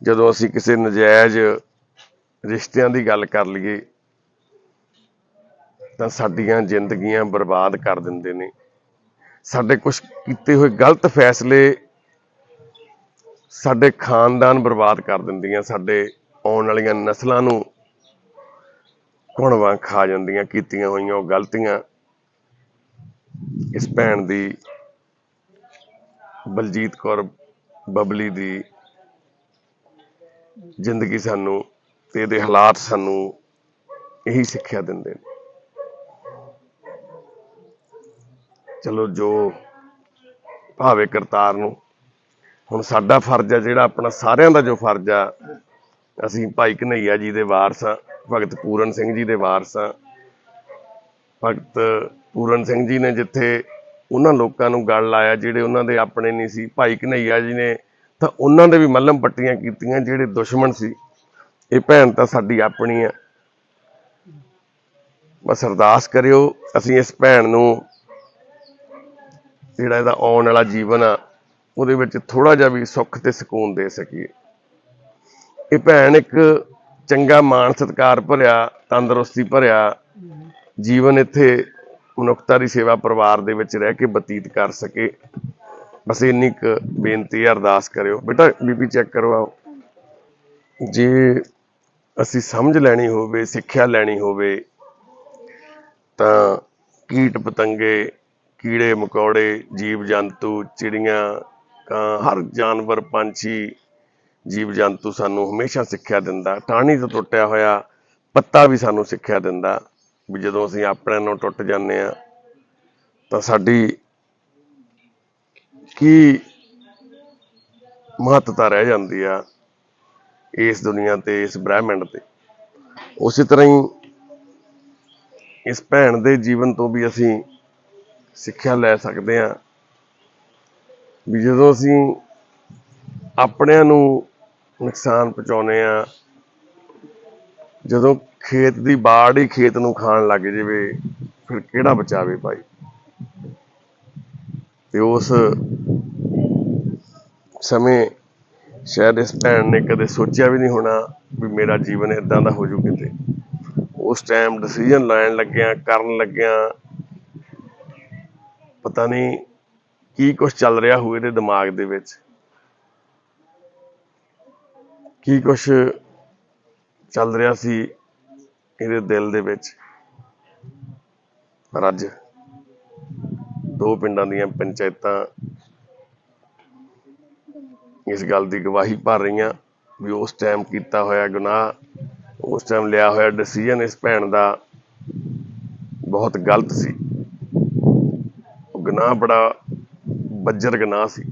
ਜਦੋਂ ਅਸੀਂ ਕਿਸੇ ਨਜਾਇਜ਼ ਰਿਸ਼ਤਿਆਂ ਦੀ ਗੱਲ ਕਰ ਲਈਏ, ਤਾਂ ਸਾਡੀਆਂ ਜ਼ਿੰਦਗੀਆਂ ਬਰਬਾਦ ਕਰ ਦਿੰਦੇ ਨੇ। ਸਾਡੇ ਕੁਝ ਕੀਤੇ ਹੋਏ ਗਲਤ ਫੈਸਲੇ ਸਾਡੇ ਖਾਨਦਾਨ ਬਰਬਾਦ ਕਰ ਦਿੰਦੀਆਂ, ਸਾਡੇ ਆਉਣ ਵਾਲੀਆਂ ਨਸਲਾਂ ਨੂੰ ਕੁਣਵਾ ਖਾ ਜਾਂਦੀਆਂ, ਕੀਤੀਆਂ ਹੋਈਆਂ ਉਹ ਗਲਤੀਆਂ। ਇਸ ਭੈਣ ਦੀ, ਬਲਜੀਤ ਕੌਰ ਬਬਲੀ ਦੀ ਜ਼ਿੰਦਗੀ ਸਾਨੂੰ ਤੇ ਇਹਦੇ ਹਾਲਾਤ ਸਾਨੂੰ ਇਹੀ ਸਿੱਖਿਆ ਦਿੰਦੇ ਨੇ। ਚਲੋ ਜੋ ਭਾਵੇਂ ਕਰਤਾਰ ਨੂੰ ਹੁਣ ਸਾਡਾ ਫਰਜ਼ ਆ ਜਿਹੜਾ ਆਪਣਾ ਸਾਰਿਆਂ ਦਾ ਜੋ ਫਰਜ਼ ਆ, ਅਸੀਂ ਭਾਈ ਕਨਈਆ ਜੀ ਦੇ ਵਾਰਸ ਆ, ਭਗਤ ਪੂਰਨ ਸਿੰਘ ਜੀ ਦੇ ਵਾਰਸ ਆ। ਭਗਤ ਪੂਰਨ ਸਿੰਘ ਜੀ ਨੇ ਜਿੱਥੇ ਉਹਨਾਂ ਲੋਕਾਂ ਨੂੰ ਗੱਲ ਲਾਇਆ, ਜਿਹੜੇ ਉਹਨਾਂ ਦੇ ਆਪਣੇ ਨਹੀਂ ਸੀ, ਭਾਈ ਕਨਈਆ ਜੀ ਨੇ ਤਾਂ ਉਹਨਾਂ ਦੇ ਵੀ ਮੱਲਮ ਪੱਟੀਆਂ ਕੀਤੀਆਂ, ਜਿਹੜੇ ਦੁਸ਼ਮਣ ਸੀ। ਇਹ ਭੈਣ ਤਾਂ ਸਾਡੀ ਆਪਣੀ ਆ। ਬਸ ਅਰਦਾਸ ਕਰਿਓ, ਅਸੀਂ ਇਸ ਭੈਣ ਨੂੰ ਜਿਹੜਾ ਇਹਦਾ ਆਉਣ ਵਾਲਾ ਜੀਵਨ ਆ ਉਹਦੇ ਵਿੱਚ ਥੋੜਾ ਜਿਹਾ ਵੀ ਸੁੱਖ ਤੇ ਸਕੂਨ ਦੇ ਸਕੀਏ। ਇਹ ਭੈਣ ਇੱਕ ਚੰਗਾ ਮਾਣ ਸਤਿਕਾਰ ਭਰਿਆ, ਤੰਦਰੁਸਤੀ ਭਰਿਆ, ਜੀਵਨ ਇੱਥੇ ਮਨੁੱਖਤਾ ਦੀ ਸੇਵਾ ਪਰਿਵਾਰ ਦੇ ਵਿੱਚ ਰਹਿ ਕੇ ਬਤੀਤ ਕਰ ਸਕੇ। ਬਸ ਇੰਨੀ ਕੁ ਬੇਨਤੀ ਅਰਦਾਸ ਕਰਿਓ। ਬੇਟਾ, ਬੀਬੀ ਚੈੱਕ ਕਰਵਾਓ ਜੇ ਅਸੀਂ ਸਮਝ ਲੈਣੀ ਹੋਵੇ, ਸਿੱਖਿਆ ਲੈਣੀ ਹੋਵੇ, ਤਾਂ ਕੀਟ ਪਤੰਗੇ, ਕੀੜੇ ਮਕੌੜੇ, ਜੀਵ ਜੰਤੂ, ਚਿੜੀਆਂ ਹਰ ਜਾਨਵਰ, ਪੰਛੀ ਜੀਵ ਜੰਤੂ ਸਾਨੂੰ ਹਮੇਸ਼ਾ ਸਿੱਖਿਆ ਦਿੰਦਾ। ਟਾਹਣੀ ਤੋਂ ਟੁੱਟਿਆ ਹੋਇਆ ਪੱਤਾ ਵੀ ਸਾਨੂੰ ਸਿੱਖਿਆ ਦਿੰਦਾ ਵੀ ਜਦੋਂ ਅਸੀਂ ਆਪਣੇ ਨੂੰ ਟੁੱਟ ਜਾਂਦੇ ਆ ਤਾਂ ਸਾਡੀ ਕੀ ਮਹੱਤਤਾ ਰਹਿ ਜਾਂਦੀ ਆ ਇਸ ਦੁਨੀਆ ਤੇ, ਇਸ ਬ੍ਰਹਿਮੰਡ ਤੇ। ਉਸੇ ਤਰ੍ਹਾਂ ਹੀ ਇਸ ਭੈਣ ਦੇ ਜੀਵਨ ਤੋਂ ਵੀ ਅਸੀਂ ਸਿੱਖਿਆ ਲੈ ਸਕਦੇ ਹਾਂ। ਵੀ ਜਦੋਂ ਅਸੀਂ ਆਪਣਿਆਂ ਨੂੰ ਨੁਕਸਾਨ ਪਹੁੰਚਾਉਨੇ ਆ ਜਦੋਂ ਖੇਤ ਦੀ ਬਾੜ ਹੀ ਖੇਤ ਨੂੰ ਖਾਣ ਲੱਗ ਜਾਵੇ, ਫਿਰ ਕਿਹੜਾ ਬਚਾਵੇ ਭਾਈ? ਤੇ ਉਸ ਸਮੇਂ ਸ਼ਾਇਦ ਇਸ ਭੈਣ ਨੇ ਕਦੇ ਸੋਚਿਆ ਵੀ ਨਹੀਂ ਹੋਣਾ ਵੀ ਮੇਰਾ ਜੀਵਨ ਇਦਾਂ ਦਾ ਹੋ ਜੂ ਕਿਤੇ। ਉਸ ਟਾਈਮ ਡਿਸੀਜਨ ਲੈਣ ਲੱਗਿਆ, ਕਰਨ ਲੱਗਿਆ, ਪਤਾ ਨਹੀਂ ਕੀ ਕੁਝ ਚੱਲ ਰਿਹਾ ਹੋਵੇ ਇਹਦੇ ਦਿਮਾਗ ਦੇ ਵਿੱਚ? ਕੀ ਕੁਝ ਚੱਲ ਰਿਹਾ ਸੀ ਇਹਦੇ ਦਿਲ ਦੇ ਵਿੱਚ? ਪਰ ਅੱਜ ਦੋ ਪਿੰਡਾਂ ਦੀਆਂ ਪੰਚਾਇਤਾਂ ਇਸ ਗੱਲ ਦੀ ਗਵਾਹੀ ਭਰ ਰਹੀਆਂ ਵੀ ਉਸ ਟਾਈਮ ਕੀਤਾ ਹੋਇਆ ਗੁਨਾਹ, ਉਸ ਟਾਈਮ ਲਿਆ ਹੋਇਆ ਡਿਸੀਜਨ ਇਸ ਭੈਣ ਦਾ ਬਹੁਤ ਗਲਤ ਸੀ। ਗੁਨਾਹ ਬੜਾ ਬੱਜਰ ਗੁਨਾਹ ਸੀ।